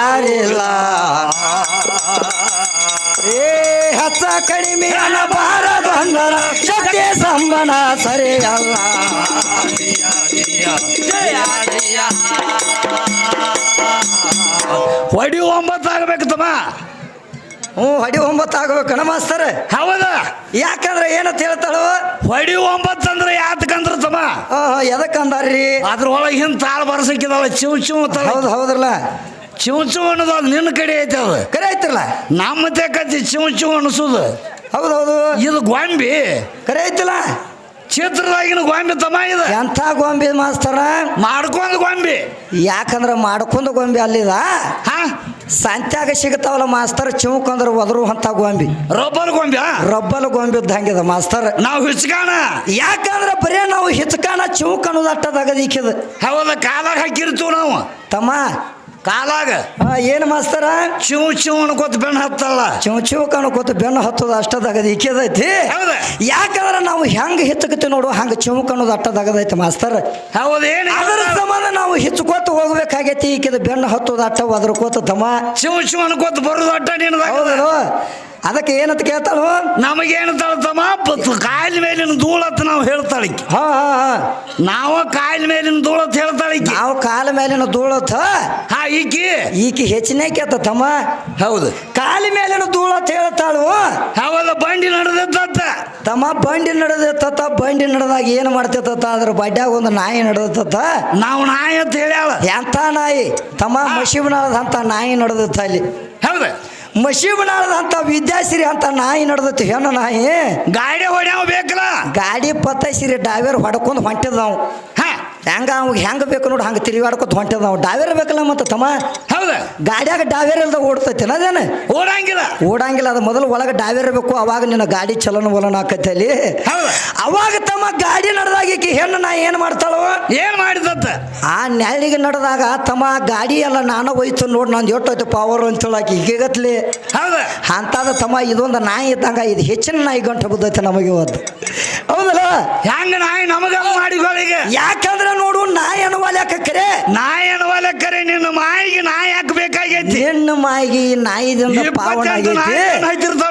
ಮಾತ್ಯಾರಿಲ್ಲ ಏ ಹಚ್ಚ ಕಡಿಮೆ ಅನ್ನಬಾರದು ಅಂದರ. ಶಕ್ತಿ ಸಂಬನ ಸರಿಯಲ್ಲ. ಹೊಡಿ ಒಂಬತ್ತು ಆಗ್ಬೇಕು ತಮ್ಮ. ಹ್ಞೂ ಹಡಿ ಒಂಬತ್ತು ಆಗ್ಬೇಕು ಮಾಸ್ತರ ಹೌದ? ಯಾಕಂದ್ರೆ ಏನಂತ ಹೇಳ್ತಾಳು? ಹೊಡಿ ಒಂಬತ್ತು ಅಂದ್ರೆ ಯಾತಕಂದ್ರ ತಮ್ಮ ಎದಕ್ಕಂದಾರ್ರಿ? ಅದ್ರೊಳಗಿನ ತಾಳ ಬರ್ಸಕ್ಕಿದಲ್ಲ ಚಿವ್ ಚಿವ್ ಹೌದು ಹೌದ್ರಲ್ಲ. ಚಿವ್ ಚಿವ್ ಅನ್ನೋದು ಅದು ನಿನ್ನ ಕಡೆ ಐತೆ ಅದು. ಕರೆ ಐತ್ರಲ್ಲ? ನಮ್ಮ ತೆಕ್ಕತಿ ಚಿವ್ ಚಿವ್ ಅನಿಸೋದು. ಹೌದು ಹೌದು. ಇದು ಗ್ವಾಂಬಿ ಕರೆ ಐತಿಲ್ಲ ಚಿತ್ರದಾಗಿನ ಗೊಂಬೆ ತಮ್ಮ ಇದು. ಎಂಥ ಗೊಂಬೆ ಮಾಸ್ತರ? ಮಾಡ್ಕೊಂಡ್ ಗೋಂಬಿ. ಯಾಕಂದ್ರೆ ಮಾಡ್ಕೊಂಡು ಗೊಂಬೆ ಅಲ್ಲಿದ? ಹಾ? ಸಂತ್ಯಾಗ ಸಿಗತಾವಲ್ಲ ಮಾಸ್ತರ್ ಚಿಮ್ಕಂದ್ರೆ ಒದರು ಅಂತ ಗೊಂಬಿ. ರಬ್ಬಲ್ ಗೊಂಬೆ? ರಬ್ಬಲ್ ಗೊಂಬೆ ಇದ್ದಂಗಿದೆ ಮಾಸ್ತರ್. ನಾವು ಹಿಚ್ಕಾಣ. ಯಾಕಂದ್ರೆ ಬರೀ ನಾವು ಹಿಚ್ಕಾಣ ಚಿವುಕ್ ಅನ್ನೋದು ಅಟ್ಟದಾಗದೀಕಿದ. ಹೌದ ಕಾಲಾಗ ಹಾಕಿರ್ತೀವಿ ನಾವು. ತಮ್ಮ ಕಾಲಾಗ. ಏನು ಮಾಸ್ತರ? ಚಿವ್ ಚಿವ್ ಅನ್ಕೋತ ಬೆನ್ನ ಹತ್ತಲ್ಲ. ಚಿವ್ ಚೂ ಕಣ್ಕೋತ ಬೆನ್ನು ಹತ್ತೋದು ಅಷ್ಟದಾಗದ ಇಕ್ಕೇದೈತಿ ಯಾಕಂದ್ರೆ ನಾವು ಹೆಂಗ್ ಹಿಚ್ಚಕತ್ತೀವಿ ನೋಡು ಹಂಗ ಚಿವುಕ್ ಅನ್ನೋದು ಅಟ್ಟದಾಗದೈತಿ ಮಾಸ್ತರ್. ಹೌದೇನು ಅದರ ಸಮಾನ ನಾವು ಹಿಚ್ಕೋತ ಹೋಗ್ಬೇಕಾಗೈತಿ ಈಕಿದ ಬೆನ್ನು ಹತ್ತದ ಅಟ್ಟ ಕೋತ ತಮ್ಮ ಚಿವ್ ಚಿವ್ ಅನ್ಕೋತ ಬರೋದು ಅಟ್ಟ ನೀನು ಹೌದು. ಅದಕ್ಕೆ ಏನಂತ ಕೇಳ್ತಾಳು? ನಮಗೇನು ತಮ್ಮ ಕಾಯಿಲ ಮೇಲಿನ ಧೂಳತ್ ನಾವು ಹೇಳ್ತಾಳಿ ಹಾ ಹಾ ಹಾ. ನಾವು ಕಾಯಿಲ್ ಮೇಲಿನ ಧೂಳತ್ ಹೇಳ್ತಾಳಿ ನಾವು ಕಾಲ ಮೇಲಿನ ಧೂಳತ್ ಹಾ ಈಕಿ. ಈಕಿ ಹೆಚ್ಚಿನ ಕೇತ ತಮ್ಮ ಹೌದು. ಕಾಲ ಮೇಲಿನ ಧೂಳತ್ ಹೇಳ್ತಾಳು. ಹೌದು ಬಂಡಿ ನಡೆದತ್ತ ತಮ್ಮ ಬಂಡಿ ನಡೆದತ್ತ ಬಂಡಿ ನಡೆದಾಗ ಏನು ಮಾಡ್ತೈತತ್ತ ಅದ್ರ ಬಡ್ಡ್ಯಾಗ ಒಂದು ನಾಯಿ ನಡೆದತ್ತ ನಾವು ನಾಯಿ ಅಂತ ಹೇಳ್ಯಾಳ. ಎಂತ ನಾಯಿ? ತಮ್ಮ ಮಶಿಬನದ ಅಂತ ನಾಯಿ ನಡೆದತ್ತ ಅಲ್ಲಿ. ಹೌದ. ಮಶೀಬನಾಳದಂತ ವಿದ್ಯಾಶ್ರೀ ಅಂತ ನಾಯಿ ನಡೆದತಿ. ಹೆಣ್ಣು ನಾಯಿ. ಗಾಡಿ ಹೊಡ್ಯಾವ ಬೇಕಲ್ಲ ಗಾಡಿ ಪತ್ತೈಸಿರಿ ಡ್ರೈವರ್ ಹೊಡ್ಕೊಂಡು ಹೊಂಟಿದ್ ನಾವು ಹಾ. ಹೆಂಗ ಅವ್ಗೆ ಹೆಂಗೆ ಬೇಕು ನೋಡಿ ಹಂಗೆ ತಿರುಗಾಡ್ಕೊತ ಹೊಂಟದ ನಾವು ಡಾವೇರ್ ಬೇಕಲ್ಲ ಮತ್ತೆ ತಮ್ಮ? ಹೌದ? ಗಾಡಿಯಾಗ ಡಾವೇರ್ ಇಲ್ದ ಓಡ್ತೈತಿ ಅದೇನು? ಓಡಂಗಿಲ್ಲ. ಓಡಂಗಿಲ್ಲ ಅದು ಮೊದಲು ಒಳಗೆ ಡಾವೇರ್ ಬೇಕು ಅವಾಗ ನಿನ್ನ ಗಾಡಿ ಚಲನ ವಲನ ಆಕೈತಿ ಅಲ್ಲಿ. ಅವಾಗ ತಮ್ಮ ಗಾಡಿ ನಡೆದಾಗ ಈಕಿ ಹೆಣ್ಣು ನಾ ಏನು ಮಾಡ್ತಾಳೋ? ಏನು ಮಾಡಿದತ್ತ? ಆ ನ್ಯಾಳಿಗೆ ನಡೆದಾಗ ತಮ್ಮ ಗಾಡಿ ಎಲ್ಲ ನಾನು ಹೋಯ್ತು ನೋಡಿ ನಂದು ಎಷ್ಟೋಯ್ತು ಪವರ್ ಅಂತ ಹೇಳಾಕಿ ಈಗತ್ಲಿ ಹೌದ? ಅಂತಾದ ತಮ್ಮ ಇದೊಂದು ನಾಯಿ ಇದ್ದಂಗ ಇದು ಹೆಚ್ಚಿನ ನಾಯಿ ಗಂಟು ಬಿದ್ದೈತೆ ನಮಗೆ ಇವತ್ತು. ಹೌದಲ್ಲ? ಹೆಂಗ ನಾಯಿ ನಮಗ ಮಾಡಿಗಳಿಗೆ ಯಾಕಂದ್ರೆ ನೋಡು ನಾಯಿ ಅನ್ನುವಲ್ಯಾಕ ಕರೆ ನಾಯಿ ಅನ್ನವಲ್ಲ ಕರೆ ನಿನ್ನ ಮಾಯಿಗೆ ನಾಯಿ ಹಾಕಬೇಕಾಗೈತಿ. ಹೆಣ್ಣು ಮಾಯಿಗೆ ಈ ನಾಯಿದಿಂದ ಪಾವನ ಆಗೈತಿ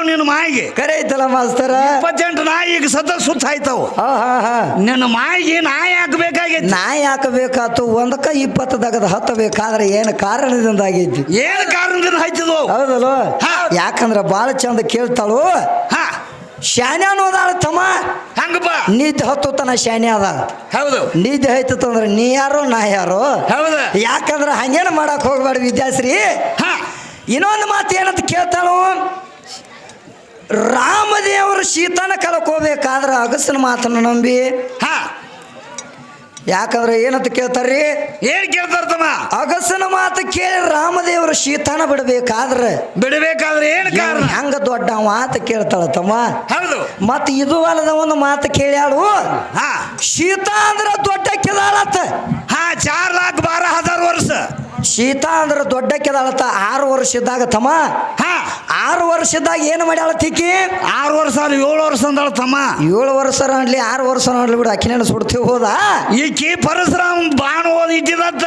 ನಿನ್ನ ಮಾಯಿಗೆ. ಕರೆ ಐತಲ್ಲ ಮಾಸ್ತರ? ಇಪ್ಪತ್ತೆಂಟು ನಾಯಿ ಈಗ ಸದ ಸುತ್ತ ಆಯ್ತಾವ ಹಾ ಹಾ ಹಾ. ನಿನ್ನ ಮಾಯಿಗೆ ನಾಯಿ ಹಾಕಬೇಕಾಗೈತಿ. ನಾಯಿ ಹಾಕಬೇಕಾತು ಒಂದಕ್ಕ ಇಪ್ಪತ್ತು ದಗದ ಹತ್ತಬೇಕಾದ್ರೆ ಏನು ಕಾರಣದಿಂದ ಆಗೈತಿ ಏನು ಕಾರಣದಿಂದ ಹಾಯ್ತಿದ್ವು? ಹೌದಲ್ಲ. ಯಾಕಂದ್ರೆ ಭಾಳ ಚಂದ ಕೇಳ್ತಾಳು? ಹಾ. ಶಾನೆ ಅದಾಳ ತಮ್ಮ. ಹಂಗಪ್ಪ. ನಿದ್ದೆ ಹತ್ತುತ್ತಾನ ಶಾನ್ಯ ಅದ. ಹೌದು. ನಿದ್ದೆ ಹೈತಂದ್ರೆ ನೀ ಯಾರೋ ನಾ ಯಾರೋ? ಹೌದು. ಯಾಕಂದ್ರೆ ಹಂಗೇನು ಮಾಡಕ್ ಹೋಗ್ಬೇಡ ವಿದ್ಯಾಶ್ರೀ. ಹಾ. ಇನ್ನೊಂದು ಮಾತು ಏನಂತ ಕೇಳ್ತಾಳು? ರಾಮದೇವರು ಶೀತನ ಕಳ್ಕೋಬೇಕಾದ್ರೆ ಅಗಸನ ಮಾತನ್ನು ನಂಬಿ. ಹಾ. ಯಾಕಂದ್ರೆ ಏನಂತ ಕೇಳ್ತಾರ್ರಿ? ಏನ್ ಕೇಳ್ತಾರ ತಮ್ಮ? ಅಗಸನ ಮಾತು ಕೇಳಿ ರಾಮದೇವರು ಶೀತಾನ ಬಿಡಬೇಕಾದ್ರೆ. ಬಿಡಬೇಕಾದ್ರೆ ಏನ್ ಕಾರಣ? ಹೆಂಗ ದೊಡ್ಡ ಮಾತು ಕೇಳ್ತಾಳ ತಮ್ಮ? ಹೌದು. ಮತ್ ಇದು ಅಲ್ಲದ ಒಂದು ಮಾತು ಕೇಳ್ಯಾಳು. ಹಾ. ಶೀತಾ ಅಂದ್ರ ದೊಡ್ಡ ಕೇಳಾಳತ್ತ ಹಾ ಚಾರ್ ಲಾಖ್ ಬಾರ ಹಜಾರ್ ವರ್ಷ. ಶೀತಾ ಅಂದ್ರೆ ದೊಡ್ಡ ಕೆದಾಳತ್ತ ಆರು ವರ್ಷ ಇದ್ದಾಗ ತಮ್ಮ? ಹಾ. ಆರು ವರ್ಷ ಇದ್ದಾಗ ಏನು ಮಾಡ್ಯಾಳ ತಿಕ್ಕಿ ಆರು ವರ್ಷ ಅಲ್ಲ ಏಳು ವರ್ಷ ಅಂದಳ ತಮ್ಮ. ಏಳು ವರ್ಷ ಅನ್ಲಿ ಆರು ವರ್ಷ ಅನ್ಲಿ ಬಿಡು ಅಕ್ಕಿನೇನು ಸುಡ್ತೀವಿ ಹೋದ? ಈಕಿ ಪರಶುರಾಮ್ ಬಾಣ ಓದ್ ಇದ್ದಿದತ್ತ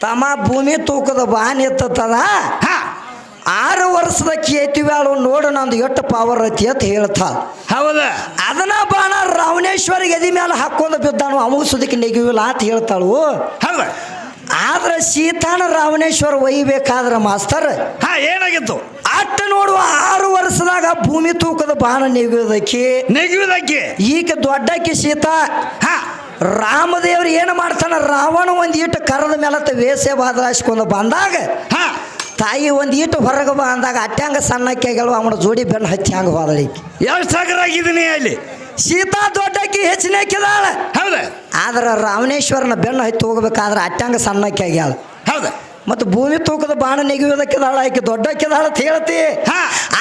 ತಮ್ಮ ಭೂಮಿ ತೂಕದ ಬಾನ್ ಎತ್ತದ ಹಾ. ಆರು ವರ್ಷದ ಕೇತಿವ್ಯಾಳು ನೋಡು ನಂದು ಎಷ್ಟು ಪವರ್ ಐತಿ ಅಂತ ಹೇಳ್ತಾ. ಹೌದ. ಅದನ್ನ ಬಾಣ ರಾವಣೇಶ್ವರಿಗೆ ಎದಿ ಮೇಲೆ ಹಾಕೊಂಡು ಬಿದ್ದಾನು ಅವಾಗ ಸುದಕ್ಕೆ ನೆಗೆವಿಲ್ಲ ಅಂತ ಹೇಳ್ತಾಳು. ಹೌದ. ಆದ್ರೆ ಸೀತಾನ ರಾವಣೇಶ್ವರ ಒಯ್ಬೇಕಾದ್ರ ಮಾಸ್ತರ್ ಹಾ ಏನಾಗಿತ್ತು? ಅಟ್ಟ ನೋಡುವ ಆರು ವರ್ಷದಾಗ ಭೂಮಿ ತೂಕದ ಬಾಣ ನೆಗೆಯುವುದಕ್ಕೆ ನೆಗೆಯುವುದಕ್ಕೆ? ಈಗ ದೊಡ್ಡಕ್ಕೆ ಸೀತಾ. ಹಾ. ರಾಮದೇವ್ರು ಏನು ಮಾಡ್ತಾನ? ರಾವಣ ಒಂದು ಈಟು ಕರದ ಮೇಲತ್ತ ವೇಷ ಬಾದ್ರಾಸ್ಕೊಂಡು ಬಂದಾಗ ಹಾ. ತಾಯಿ ಒಂದು ಈಟು ಹೊರಗೆ ಬಂದಾಗ ಅಟ್ಯಾಂಗ ಸಣ್ಣಕ್ಕೆ ಆಗ್ಯಾಳು ಅವನ ಜೋಡಿ ಬೆನ್ನು ಹಚ್ಚಿ ಹಂಗೆ ಹೋದಳಿ ಎಷ್ಟು ಆಗಿದ್ದೀನಿ ಅಲ್ಲಿ? ಸೀತಾ ದೊಡ್ಡಕ್ಕಿ ಹೆಚ್ಚಿನ ಹಾಕಿದಾಳ ಹೌದ. ಆದ್ರೆ ರಾವಣೇಶ್ವರನ ಬೆನ್ನು ಹತ್ತಿ ಹೋಗ್ಬೇಕಾದ್ರೆ ಅಟ್ಟಂಗ ಸಣ್ಣಕ್ಕೆ ಆಗ್ಯಾಳ. ಹೌದ. ಮತ್ತು ಭೂಮಿ ತೂಕದ ಬಾಣ ನೆಗೆಯೋದಕ್ಕಿದಾಳ ಆಕೆ ದೊಡ್ಡಕ್ಕಿದಾಳ ಅಂತ ಹೇಳ್ತಿ.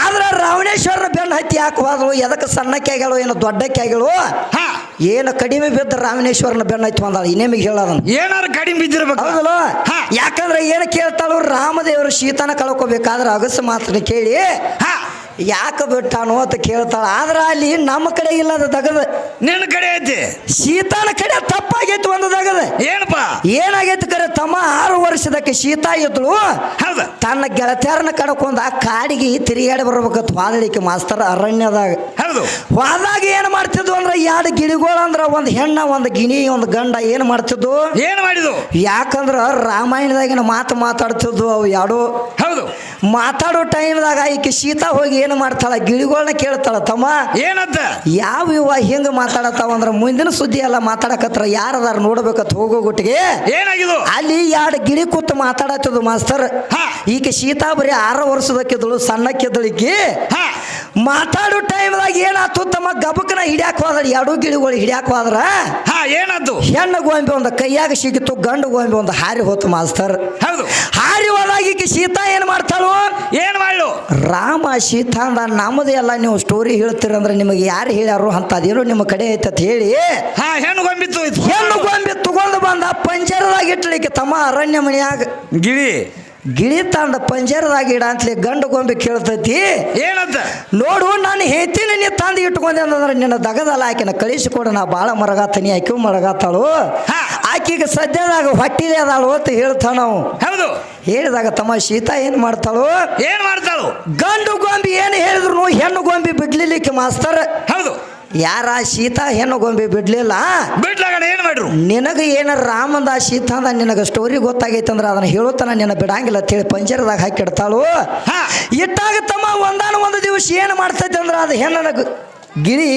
ಆದ್ರೆ ರಾವಣೇಶ್ವರನ ಬೆನ್ನು ಹತ್ತಿ ಯಾಕೆ ಹೋದಳು ಎದಕ್ಕೆ ಸಣ್ಣಕ್ಕೆ ಆಗ್ಯಾಳು ಏನು ದೊಡ್ಡಕ್ಕೆ ಆಗ್ಯಾಳು? ಹಾ. ಏನು ಕಡಿಮೆ ಬಿದ್ದ ರಾವಣೇಶ್ವರನ ಬೆನ್ನ ಹತ್ತಿ ಬಂದಾಳ ಇನ್ನೇಮಿಗೆ ಹೇಳೋದನ್ನ. ಏನಾರು ಕಡಿಮೆ ಬಿದ್ದಿರ್ಬೇಕು. ಹೌದಲ್ಲ. ಯಾಕಂದ್ರೆ ಏನು ಕೇಳ್ತಾಳು ರಾಮದೇವರು ಶೀತನ ಕಳ್ಕೋಬೇಕಾದ್ರೆ ಅಗಸ ಮಾತ್ರ ಕೇಳಿ ಹಾ. ಯಾಕೆ ಬಿಟ್ಟಾನು ಅಂತ ಕೇಳ್ತಾಳ. ಆದ್ರೆ ಅಲ್ಲಿ ನಮ್ಮ ಕಡೆ ಇಲ್ಲದ ದಗದ ನಿನ್ನ ಕಡೆ ಐತಿ? ಸೀತಾನ ಕಡೆ ತಪ್ಪಾಗೈತಿ ಒಂದು ದಗದ ಏನಪ್ಪ? ಏನಾಗೈತಿ ಕರೆ ತಮ್ಮ ಆರು ವರ್ಷದಕ್ಕೆ ಶೀತಾ ಇದ್ಳು ಹೌದು? ತನ್ನ ಗೆಳತಿಯರನ್ನ ಕಡಕೊಂಡ ಆ ಕಾಡಿಗೆ ತಿರುಗಾಡಿ ಬರ್ಬೇಕತ್ ವಾದಳಿಕೆ ಮಾಸ್ತರ್ ಅರಣ್ಯದಾಗ. ಹೌದು. ಹೋದಾಗ ಏನು ಮಾಡ್ತಿದ್ವು ಅಂದ್ರೆ ಎರಡು ಗಿಳಿಗಳು ಅಂದ್ರೆ ಒಂದು ಹೆಣ್ಣ ಒಂದು ಗಿಣಿ ಒಂದು ಗಂಡ ಏನು ಮಾಡ್ತಿದ್ವು ಏನು ಮಾಡಿದ್ವು ಯಾಕಂದ್ರೆ ರಾಮಾಯಣದಾಗಿನ ಮಾತು ಮಾತಾಡ್ತಿದ್ವು ಅವು ಎರಡು ಹೌದು. ಮಾತಾಡೋ ಟೈಮ್ದಾಗ ಈಕೆ ಸೀತಾ ಹೋಗಿ ಏನು ಮಾಡ್ತಾಳ? ಗಿಳಿಗಳನ್ನ ಕೇಳ್ತಾಳ ತಮ್ಮ. ಏನಂತ? ಯಾವ ವಿವಾಹ ಹಿಂಗೆ ಮಾತಾಡತ್ತಾವ ಅಂದ್ರೆ ಮುಂದಿನ ಸುದ್ದಿ ಎಲ್ಲ ಮಾತಾಡಕತ್ರ ಯಾರದಾರ ನೋಡ್ಬೇಕತ್ ಹೋಗೋ ಗುಟ್ಟಿಗೆ ಏನಾಗಿದು ಅಲ್ಲಿ ಎರಡು ಗಿಳಿ ಕೂತ್ ಮಾತಾಡತ್ತದು ಮಾಸ್ತರ್. ಈಗ ಸೀತಾ ಬರೀ ಆರು ವರ್ಷದಕ್ಕಿದ್ದಳು ಸಣ್ಣಕ್ಕಿದ್ದಳಿಗೆ. ಮಾತಾಡೋ ಟೈಮ್ದಾಗ ಏನಾತು ತಮ್ಮ ಗಬಕನ ಹಿಡ್ಯಾಕ ಹೋದ್ರ ಎರಡು ಗಿಳಿಗಳು ಹಿಡ್ಯಾಕ ಹೋದ್ರ? ಹಾ ಏನದ್ದು ಹೆಣ್ಣು ಗೋಂಬೆ ಒಂದು ಕೈಯಾಗ ಸಿಗಿತು ಗಂಡು ಗೋಂಬೆ ಒಂದು ಹಾರಿ ಹೋತು ಮಾಸ್ತರ್. ಹೌದು. ಹಾರಿ ಹೋದಾಗ ಈಕೆ ಸೀತಾ ಏನು ಮಾಡ್ತಾಳು? ಏನು ಮಾಡ್ಲು? ರಾಮ ಸೀತಾ ಅಂದ ನಮ್ಮದೇ ಎಲ್ಲ ನೀವು ಸ್ಟೋರಿ ಹೇಳ್ತೀರಂದ್ರೆ ನಿಮಗೆ ಯಾರು ಹೇಳ್ಯಾರು ಅಂತ ಅದೇನು ನಿಮ್ಮ ಕಡೆ ಐತೆ ಅಂತ ಹೇಳಿ. ಹಾ ಹೆಣ್ಣು ಇದು. ಹೆಣ್ಣು ಗೊಂಬೆ ತಗೊಂಡು ಬಂದ ಪಂಜರದಾಗ ಇಟ್ಲಿಕ್ಕೆ ತಮ್ಮ ಅರಣ್ಯ ಮನೆಯಾಗ. ಗಿಳಿ ಗಿಳಿ ತಂದ ಪಂಜರದಾಗ ಇಡ ಅಂತಲೇ ಗಂಡು ಗೊಂಬೆ ಕೇಳ್ತೈತಿ. ಏನಂತ? ನೋಡು ನಾನು ಹೇಳ್ತೀನಿ ನೀ ತಂದು ಇಟ್ಕೊಂಡೆ ಅಂದ್ರೆ ನಿನ್ನ ದಗದಲ್ಲ ಆಕಿನ ಕಳಿಸಿಕೊಡು ನಾ ಭಾಳ ಮರಗಾತನಿ ಆಕೆ ಮರಗಾತಾಳು. ಆಕೆಗೆ ಸದ್ಯದಾಗ ಹೊಟ್ಟಿಲೆ ಅದಾಳು ಅಂತ ಹೇಳ್ತಾನ ನಾವು ಹೌದು. ಹೇಳಿದಾಗ ತಮ್ಮ ಶೀತ ಏನು ಮಾಡ್ತಾಳು? ಏನು ಮಾಡ್ತಾಳು? ಗಂಡು ಗೊಂಬಿ ಏನು ಹೇಳಿದ್ರು ಹೆಣ್ಣು ಗೊಂಬಿ ಬಿಡ್ಲಿಕ್ಕೆ ಮಾಸ್ತರ್. ಹೌದು. ಯಾರ ಸೀತಾ ಹೆಣ್ಣು ಗೊಂಬೆ ಬಿಡ್ಲಿಲ್ಲ? ಬಿಡ್ಲಾಗಣ ಏನು ಮಾಡ್ರು? ನಿನಗೆ ಏನ ರಾಮಂದ ಸೀತಾಂದ ನಿನಗೆ ಸ್ಟೋರಿ ಗೊತ್ತಾಗೈತೆ ಅಂದ್ರೆ ಅದನ್ನ ಹೇಳುತ್ತಾನ ನಿನ್ನ ಬಿಡಂಗಿಲ್ಲ ತಿಳಿ ಪಂಜರದಾಗ ಹಾಕಿಡ್ತಾಳು ಹಾ. ಇಟ್ಟಾಗ ತಮ್ಮ ಒಂದಾನ ಒಂದು ದಿವಸ ಏನು ಮಾಡ್ತೈತೆ ಅಂದ್ರೆ ಅದು ಹೆಣ್ಣನ ಗಿಳಿ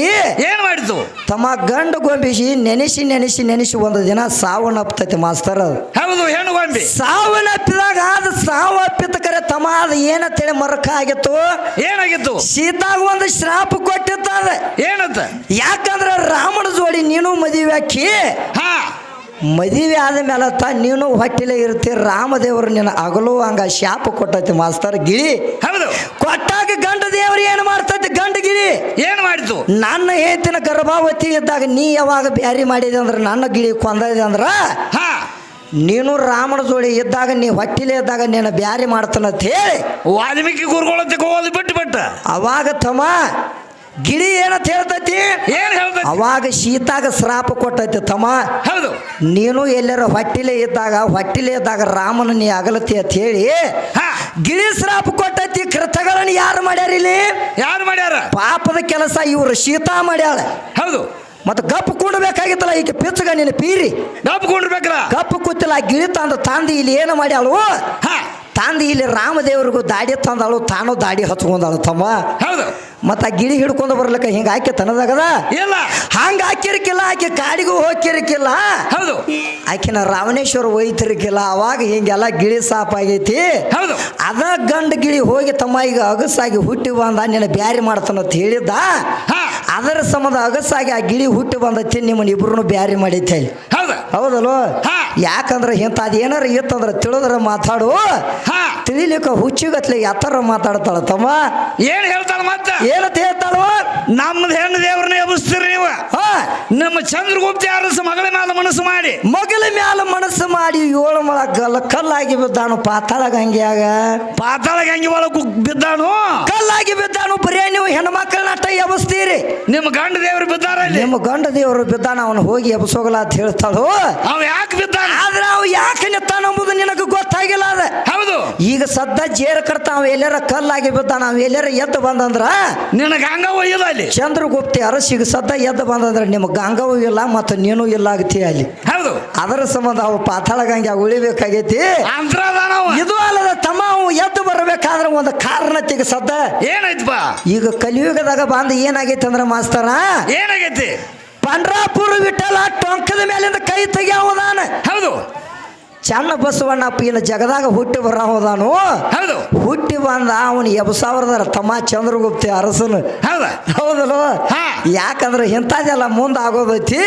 ಏನ್ ಮಾಡಿತು ತಮ್ಮ ಗಂಡು ಗೊಂಬಿಸಿ ನೆನೆಸಿ ನೆನೆಸಿ ನೆನೆಸಿ ಒಂದು ದಿನ ಸಾವನ್ನಪ್ಪತೈತಿ ಮಾಸ್ತರ್. ಅದು ಹೌದು ಹೆಣ್ಣು ಗೊಂಬಿ. ಸಾವನ್ನಪ್ಪಿದಾಗ ಅದು ಸಾವಪ್ಪಿತಕರೆ ತಮ್ಮ ಅದು ಏನಂತೇಳಿ ಮರಕ ಆಗಿತ್ತು? ಏನಾಗಿತ್ತು? ಸೀತಾಗ ಒಂದು ಶ್ರಾಪ ಕೊಟ್ಟಿತ್ತ ಅದ. ಏನಂತ? ಯಾಕಂದ್ರೆ ರಾಮನ ಜೋಡಿ ನೀನು ಮದುವೆ ಹಾಕಿ ಹಾ. ಮದುವೆ ಆದ ಮೇಲೆ ತ ನೀನು ಹೊಟ್ಟಿಲೆ ಇರ್ತೀರಿ ರಾಮದೇವರು ನಿನ್ನ ಅಗಲು ಹಂಗ ಶಾಪ ಕೊಟ್ಟೈತಿ ಮಾಸ್ತರ್ ಗಿಳಿ. ಹೌದು. ಕೊಟ್ಟಾಗ ಗಂಡ ದೇವರು ಏನು ಮಾಡ್ತೈತಿ? ಗಂಡ ಗಿಳಿ. ಏನು ಮಾಡಿತು? ನನ್ನ ಹೇತಿನ ಗರ್ಭಾವತಿ ಇದ್ದಾಗ ನೀ ಯಾವಾಗ ಬ್ಯಾರಿ ಮಾಡಿದೆ ಅಂದ್ರೆ ನನ್ನ ಗಿಳಿ ಕೊಂದಿದೆ ಅಂದ್ರ ಹಾ. ನೀನು ರಾಮನ ಜೋಡಿ ಇದ್ದಾಗ ನೀ ಹೊಟ್ಟಿಲೆ ಇದ್ದಾಗ ನೀನು ಬ್ಯಾರಿ ಮಾಡ್ತಾನಂತ ಹೇಳಿ. ವಾಲ್ಮೀಕಿ ಗುರುಗಳಂತ ಹೋದ್ ಬಿಟ್ಟು ಬಿಟ್ಟ. ಅವಾಗ ತಮ್ಮ ಗಿಳಿ ಏನಂತ ಹೇಳ್ತೈತಿ? ಏನ್ ಅವಾಗ ಶೀತಾಗ ಶ್ರಾಪ ಕೊಟ್ಟೈತಿ ತಮ್ಮ. ಹೌದು. ನೀನು ಎಲ್ಲರ ಹೊಟ್ಟಿಲೆ ಇದ್ದಾಗ ಹೊಟ್ಟಿಲೆ ಇದ್ದಾಗ ರಾಮನ ನೀ ಅಗಲತಿ ಅಂತ ಹೇಳಿ ಹಾ. ಗಿಳಿ ಶ್ರಾಪ ಕೊಟ್ಟೈತಿ ಕೃತಗಳನ್ನು ಯಾರು ಮಾಡ್ಯಾರ ಇಲ್ಲಿ? ಯಾರು ಮಾಡ್ಯಾರ? ಪಾಪದ ಕೆಲಸ ಇವರು ಶೀತಾ ಮಾಡ್ಯಾಳ. ಹೌದು. ಮತ್ತೆ ಗಪ್ಪು ಕೂಡಬೇಕಾಗಿತ್ತಲ್ಲ ಈಗ ಪಿಚ್ಚಗ ನೀನು ಪೀರಿ. ಗಪ್ಪು ಕುಂಡ್ಬೇಕಲ್ಲ ಗಪ್ಪು ಕೂತಿಲ್ಲ ಆ ಗಿಳಿ ತಂದು ತಂದು ಇಲ್ಲಿ ಏನು ಮಾಡ್ಯಾಳು? ಹಾ. ತಂದು ಇಲ್ಲಿ ರಾಮದೇವ್ರಿಗೂ ದಾಡಿ ತಂದಾಳು ತಾನು ದಾಡಿ ಹಚ್ಕೊಂಡಾಳು ತಮ್ಮ. ಹೌದು. ಮತ್ತು ಆ ಗಿಳಿ ಹಿಡ್ಕೊಂಡು ಬರ್ಲಿಕ್ಕೆ ಹಿಂಗೆ ಆಕೆ ತನದಾಗದ? ಇಲ್ಲ. ಹಂಗೆ ಹಾಕಿರ್ಕಿಲ್ಲ ಆಕೆ ಕಾಡಿಗೂ ಹೋಗಿರ್ಕಿಲ್ಲ ಹೌದು. ಆಕಿನ ರಾವಣೇಶ್ವರ ಒಯ್ತಿರ್ಕಿಲ್ಲ ಅವಾಗ ಹಿಂಗೆಲ್ಲ ಗಿಳಿ ಸಾಪ್ ಆಗೈತಿ ಹೌದು. ಅದ ಗಂಡ ಗಿಳಿ ಹೋಗಿ ತಮ್ಮ ಈಗ ಅಗಸಾಗಿ ಹುಟ್ಟಿ ಬಂದ ನಿನ್ನ ಬ್ಯಾರಿ ಮಾಡ್ತಾನಂತ ಹೇಳಿದ್ದ. ಅದರ ಸಮದ ಅಗಸಾಗಿ ಆ ಗಿಳಿ ಹುಟ್ಟಿ ಬಂದತಿ ನಿಮ್ಮನ್ನ ಇಬ್ರು ಬ್ಯಾರಿ ಮಾಡೈತೆ ಹೌದಲ್ವ. ಯಾಕಂದ್ರೆ ಇಂಥದ್ದು ಅದೇನಾರ ಇತ್ತಂದ್ರೆ ತಿಳಿದ್ರ ಮಾತಾಡು. ತಿಳಿಲಿಕ್ಕ ಹುಚ್ಚಿಗತ್ಲೆ ಯಾತರ ಮಾತಾಡ್ತಾಳ ತಮ್ಮ. ಏನ್ ಹೇಳ್ತಾಳ ಮತ್ತೆ? ಏನಂತ ಹೇಳ್ತಾಳು ನಮ್ಮದು ಹೆಣ್ಣು ದೇವ್ರನ್ನ ಎಬ್ಬಿಸ್ತೀರಿ ನೀವು. ಹಾ. ನಮ್ಮ ಚಂದ್ರಗುಪ್ತ ಅರಸ ಮಗಳ ಮ್ಯಾಲ ಮನಸ್ಸು ಮಾಡಿ. ಮಗಳ ಮ್ಯಾಲ ಮನಸ್ಸು ಮಾಡಿ ಏಳು ಮಳ ಕಲ್ಲ ಕಲ್ಲಾಗಿ ಬಿದ್ದಾನು ಪಾತಾಳ ಗಂಗೆಯಾಗ. ಪಾತಾಳ ಗಂಗೆ ಒಳಗು ಬಿದ್ದಾನು. ಕಲ್ಲಾಗಿ ಬಿದ್ದಾನು ಬರೇ ನೀವು ಹೆಣ್ಮಕ್ಳನ್ನ ಅಷ್ಟ ಎಬ್ಬಿಸ್ತೀರಿ. ನಿಮ್ಮ ಗಂಡ ದೇವ್ರು ಬಿದ್ದಾರ ನಿಮ್ಮ ಗಂಡ ದೇವರು ಬಿದ್ದಾನ ಅವನು ಹೋಗಿ ಎಬಸೋಗಲ್ಲ ಅಂತ ಹೇಳ್ತಾಳು. ಅವ ಯಾಕೆ ಬಿದ್ದಾನ? ಆದ್ರೆ ಅವ ಯಾಕೆ ನಿತ್ತಾನ ಎಂಬುದು ನಿನಗೆ ಗೊತ್ತಾಗಿಲ್ಲ ಅದ. ಹೌದು. ಈಗ ಸದ್ದ ಜೇರ ಕಡ್ತ ಅವ ಎಲ್ಲಾರ ಕಲ್ಲಾಗಿ ಬಿದ್ದ ನಾವು ಎಲ್ಲಾರ ಎದ್ದು ಬಂದಂದ್ರ? ನಿನಗೆ ಹಂಗ ಒಯ್ಯದ ಅಲ್ಲಿ. ಚಂದ್ರಗುಪ್ತಿ ಅರಸಿಗ ಸದ್ದ ಎದ್ದು ಬಂದಂದ್ರ ನಿಮ್ಮ ಗಂಗ ಇಲ್ಲ ಮತ್ತು ನೀನು ಇಲ್ಲ ಆಗತಿ ಅಲ್ಲಿ. ಹೌದು. ಅದರ ಸಂಬಂಧ ಅವು ಪಾತಾಳ ಗಂಗೆ ಉಳಿಬೇಕಾಗೈತಿ. ಇದು ಅಲ್ಲದ ತಮ್ಮ ಅವು ಎದ್ದು ಬರಬೇಕಾದ್ರೆ ಒಂದು ಕಾರಣ ತೆಗ ಸದ್ದ ಏನಾಯ್ತಪ್ಪ? ಈಗ ಕಲಿಯುಗದಾಗ ಬಂದು ಏನಾಗೈತೆ ಅಂದ್ರೆ ಮಾಸ್ತರ? ಏನಾಗೈತಿ? ಪಂಡ್ರಾಪುರ ವಿಠಲ ಟೊಂಕದ ಮೇಲಿಂದ ಕೈ ತೆಗಿಯವದಾನ. ಹೌದು. ಚನ್ನ ಬಸವಣ್ಣಪ್ಪ ಇನ್ನು ಜಗದಾಗ ಹುಟ್ಟಿ ಬರೋದಾನು ಹೌದು. ಹುಟ್ಟಿ ಬಂದ ಅವನು ಎಬ್ಸಾವ್ರದಾರ ತಮ್ಮ ಚಂದ್ರಗುಪ್ತ ಅರಸನು. ಹೌದಾ. ಹೌದಲ್ವ? ಹಾ. ಯಾಕಂದ್ರೆ ಇಂಥದ್ದೆಲ್ಲ ಮುಂದೆ ಆಗೋದೈತಿ?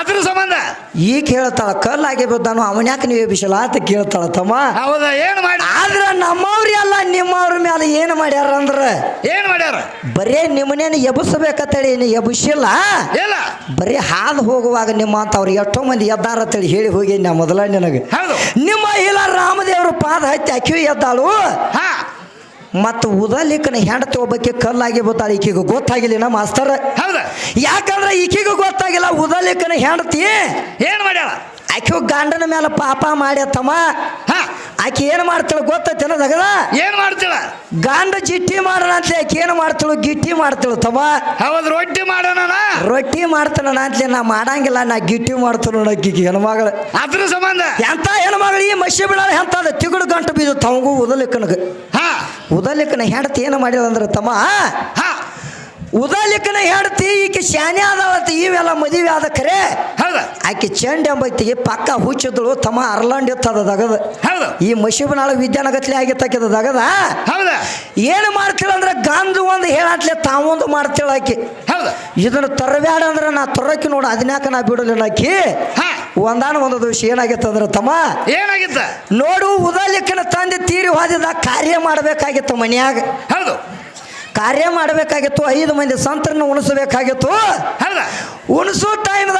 ಅದ್ರ ಸಂಬಂಧ. ಈ ಕೇಳ್ತಾಳ ಕಲ್ಲಾಗಿ ಬಿದ್ದಾನು ಅವನ್ಯಾಕೆ ನೀವು ಎಬ್ಬಿಸಲ್ಲ ಅಂತ ಕೇಳ್ತಾಳ ತಮ್ಮ. ಹೌದಾ ಏನು ಮಾಡಿ ಆದ್ರೆ ನಮ್ಮವ್ರಿ ಅಲ್ಲ ನಿಮ್ಮವ್ರ ಮೇಲೆ ಏನು ಮಾಡ್ಯಾರ ಅಂದ್ರೆ? ಏನು ಮಾಡ್ಯಾರ? ಬರೇ ನಿಮ್ಮನೇನು ಎಬ್ಬಿಸ್ಬೇಕಂತೇಳಿ ನೀನು ಎಬ್ಬಿಸಿಲ್ಲ? ಇಲ್ಲ. ಬರೀ ಹಾದು ಹೋಗುವಾಗ ನಿಮ್ಮ ಅಂತ ಅವ್ರು ಎಷ್ಟೋ ಮಂದಿ ಎದ್ದಾರ ಅಂತೇಳಿ ಹೇಳಿ ಹೋಗಿ ನಾ ಮೊದಲ ನಿನಗೆ. ಹೌದು. ನಿಮ್ಮ ಇಲ್ಲ ರಾಮದೇವ್ರ ಪಾದ ಹತ್ತಿ ಅಕ್ಕಿ ಎದ್ದಾಳು. ಹಾ. ಮತ್ತು ಉದಲಿಕ್ಕನ ಹೆಂಡತಿ ಒಬ್ಬಕ್ಕೆ ಕಲ್ಲಾಗಿ ಬರ್ತಾಳೆ ಈಕಿಗೂ ಗೊತ್ತಾಗಿಲ್ಲ ಮಾಸ್ತರ್. ಹೌದಾ? ಯಾಕಂದ್ರೆ ಈಕಿಗೂ ಗೊತ್ತಾಗಿಲ್ಲ ಉದಲಿಕ್ಕನ ಹೆಂಡತಿ. ಏನು ಮಾಡ್ಯಾಳ? ಆಕೆ ಗಂಡನ ಮೇಲೆ ಪಾಪ ಮಾಡ್ಯತ್ತಮ್ಮ ಹಾ. ಆಕೆ ಏನು ಮಾಡ್ತಾಳೆ ಗೊತ್ತೈತೆ ದಗದ? ಏನ್ ಮಾಡ್ತಾಳ? ಗಂಡ ಜಿಟ್ಟಿ ಮಾಡೋಣ ಅಂತ ಆಕೆ ಏನು ಮಾಡ್ತಾಳು? ಗಿಟ್ಟಿ ಮಾಡ್ತಾಳು ತಮ್ಮ ಹೌದು ರೊಟ್ಟಿ ಮಾಡೋಣ ರೊಟ್ಟಿ ಮಾಡ್ತಾನ ಅಂತಲೇ ನಾ ಮಾಡಂಗಿಲ್ಲ ನಾ ಗಿಟ್ಟಿ ಮಾಡ್ತಾನ ಅಕ್ಕಿಗೆ ಹೆಣ್ಮಗಳು. ಅದ್ರ ಸಂಬಂಧ? ಎಂತ ಹೆಣ್ಮಗಳು ಈ ಮಸಿ ಬಿಡಾಳ ಎಂತದ ತಿಗುಳು ಗಂಟು ಬೀದು ತಮಗೂ ಉದಲಿಕ್ಕನಗ ಹಾ. ಉದಲಿಕ್ಕನ ಹೆಂಡತಿ ಏನು ಅಂದ್ರೆ ತಮ್ಮ ಹಾ. ಉದಲಿಕ್ಕನ ಹೆಂಡತಿ ಈಕೆ ಶಾನೆ ಆದಳತ್ತ ಇವೆಲ್ಲ ಮದುವೆ ಆದ ಖರೆ ಹೌದು. ಆಕೆ ಚಂಡ್ ಎಂಬೈತಿಗೆ ಪಕ್ಕ ಹುಚ್ಚಿದಳು ತಮ್ಮ ಅರ್ಲಾಂಡ್ ಇತ್ತದ ದಗದ. ಹೌದು. ಈ ಮಶಿಬನಾಳ ವಿದ್ಯಾನಗತ್ಲೆ ಆಗಿತ್ತಕ್ಕಿದ ದಗದ. ಹೌದು. ಏನು ಮಾಡ್ತೀಳ ಅಂದ್ರೆ ಗಂದು ಒಂದು ಹೇಳಾತ್ಲೆ ತಾವೊಂದು ಮಾಡ್ತೀಳ ಆಕಿ. ಹೌದು. ಇದನ್ನ ತರಬೇಡ ಅಂದ್ರೆ ನಾ ತರಕ್ಕೆ ನೋಡು ಅದನ್ಯಾಕ ನಾ ಬಿಡಲಿಲ್ಲ ಆಕಿ. ಒಂದಾನ ಒಂದು ದಿವಸ ಏನಾಗಿತ್ತಂದ್ರೆ ತಮ್ಮ ಏನಾಗಿತ್ತ? ನೋಡು ಉದಾಲಿಕ್ಕನ ತಂದೆ ತೀರಿ ಹೋದಿದ ಕಾರ್ಯ ಮಾಡಬೇಕಾಗಿತ್ತು ಮನ್ಯಾಗ. ಹೌದು. ಕಾರ್ಯ ಮಾಡಬೇಕಾಗಿತ್ತು ಐದು ಮಂದಿ ಸಂತರನ್ನು ಉಣಿಸಬೇಕಾಗಿತ್ತು. ಉಣಿಸೋ ಟೈಮ್ದಾಗ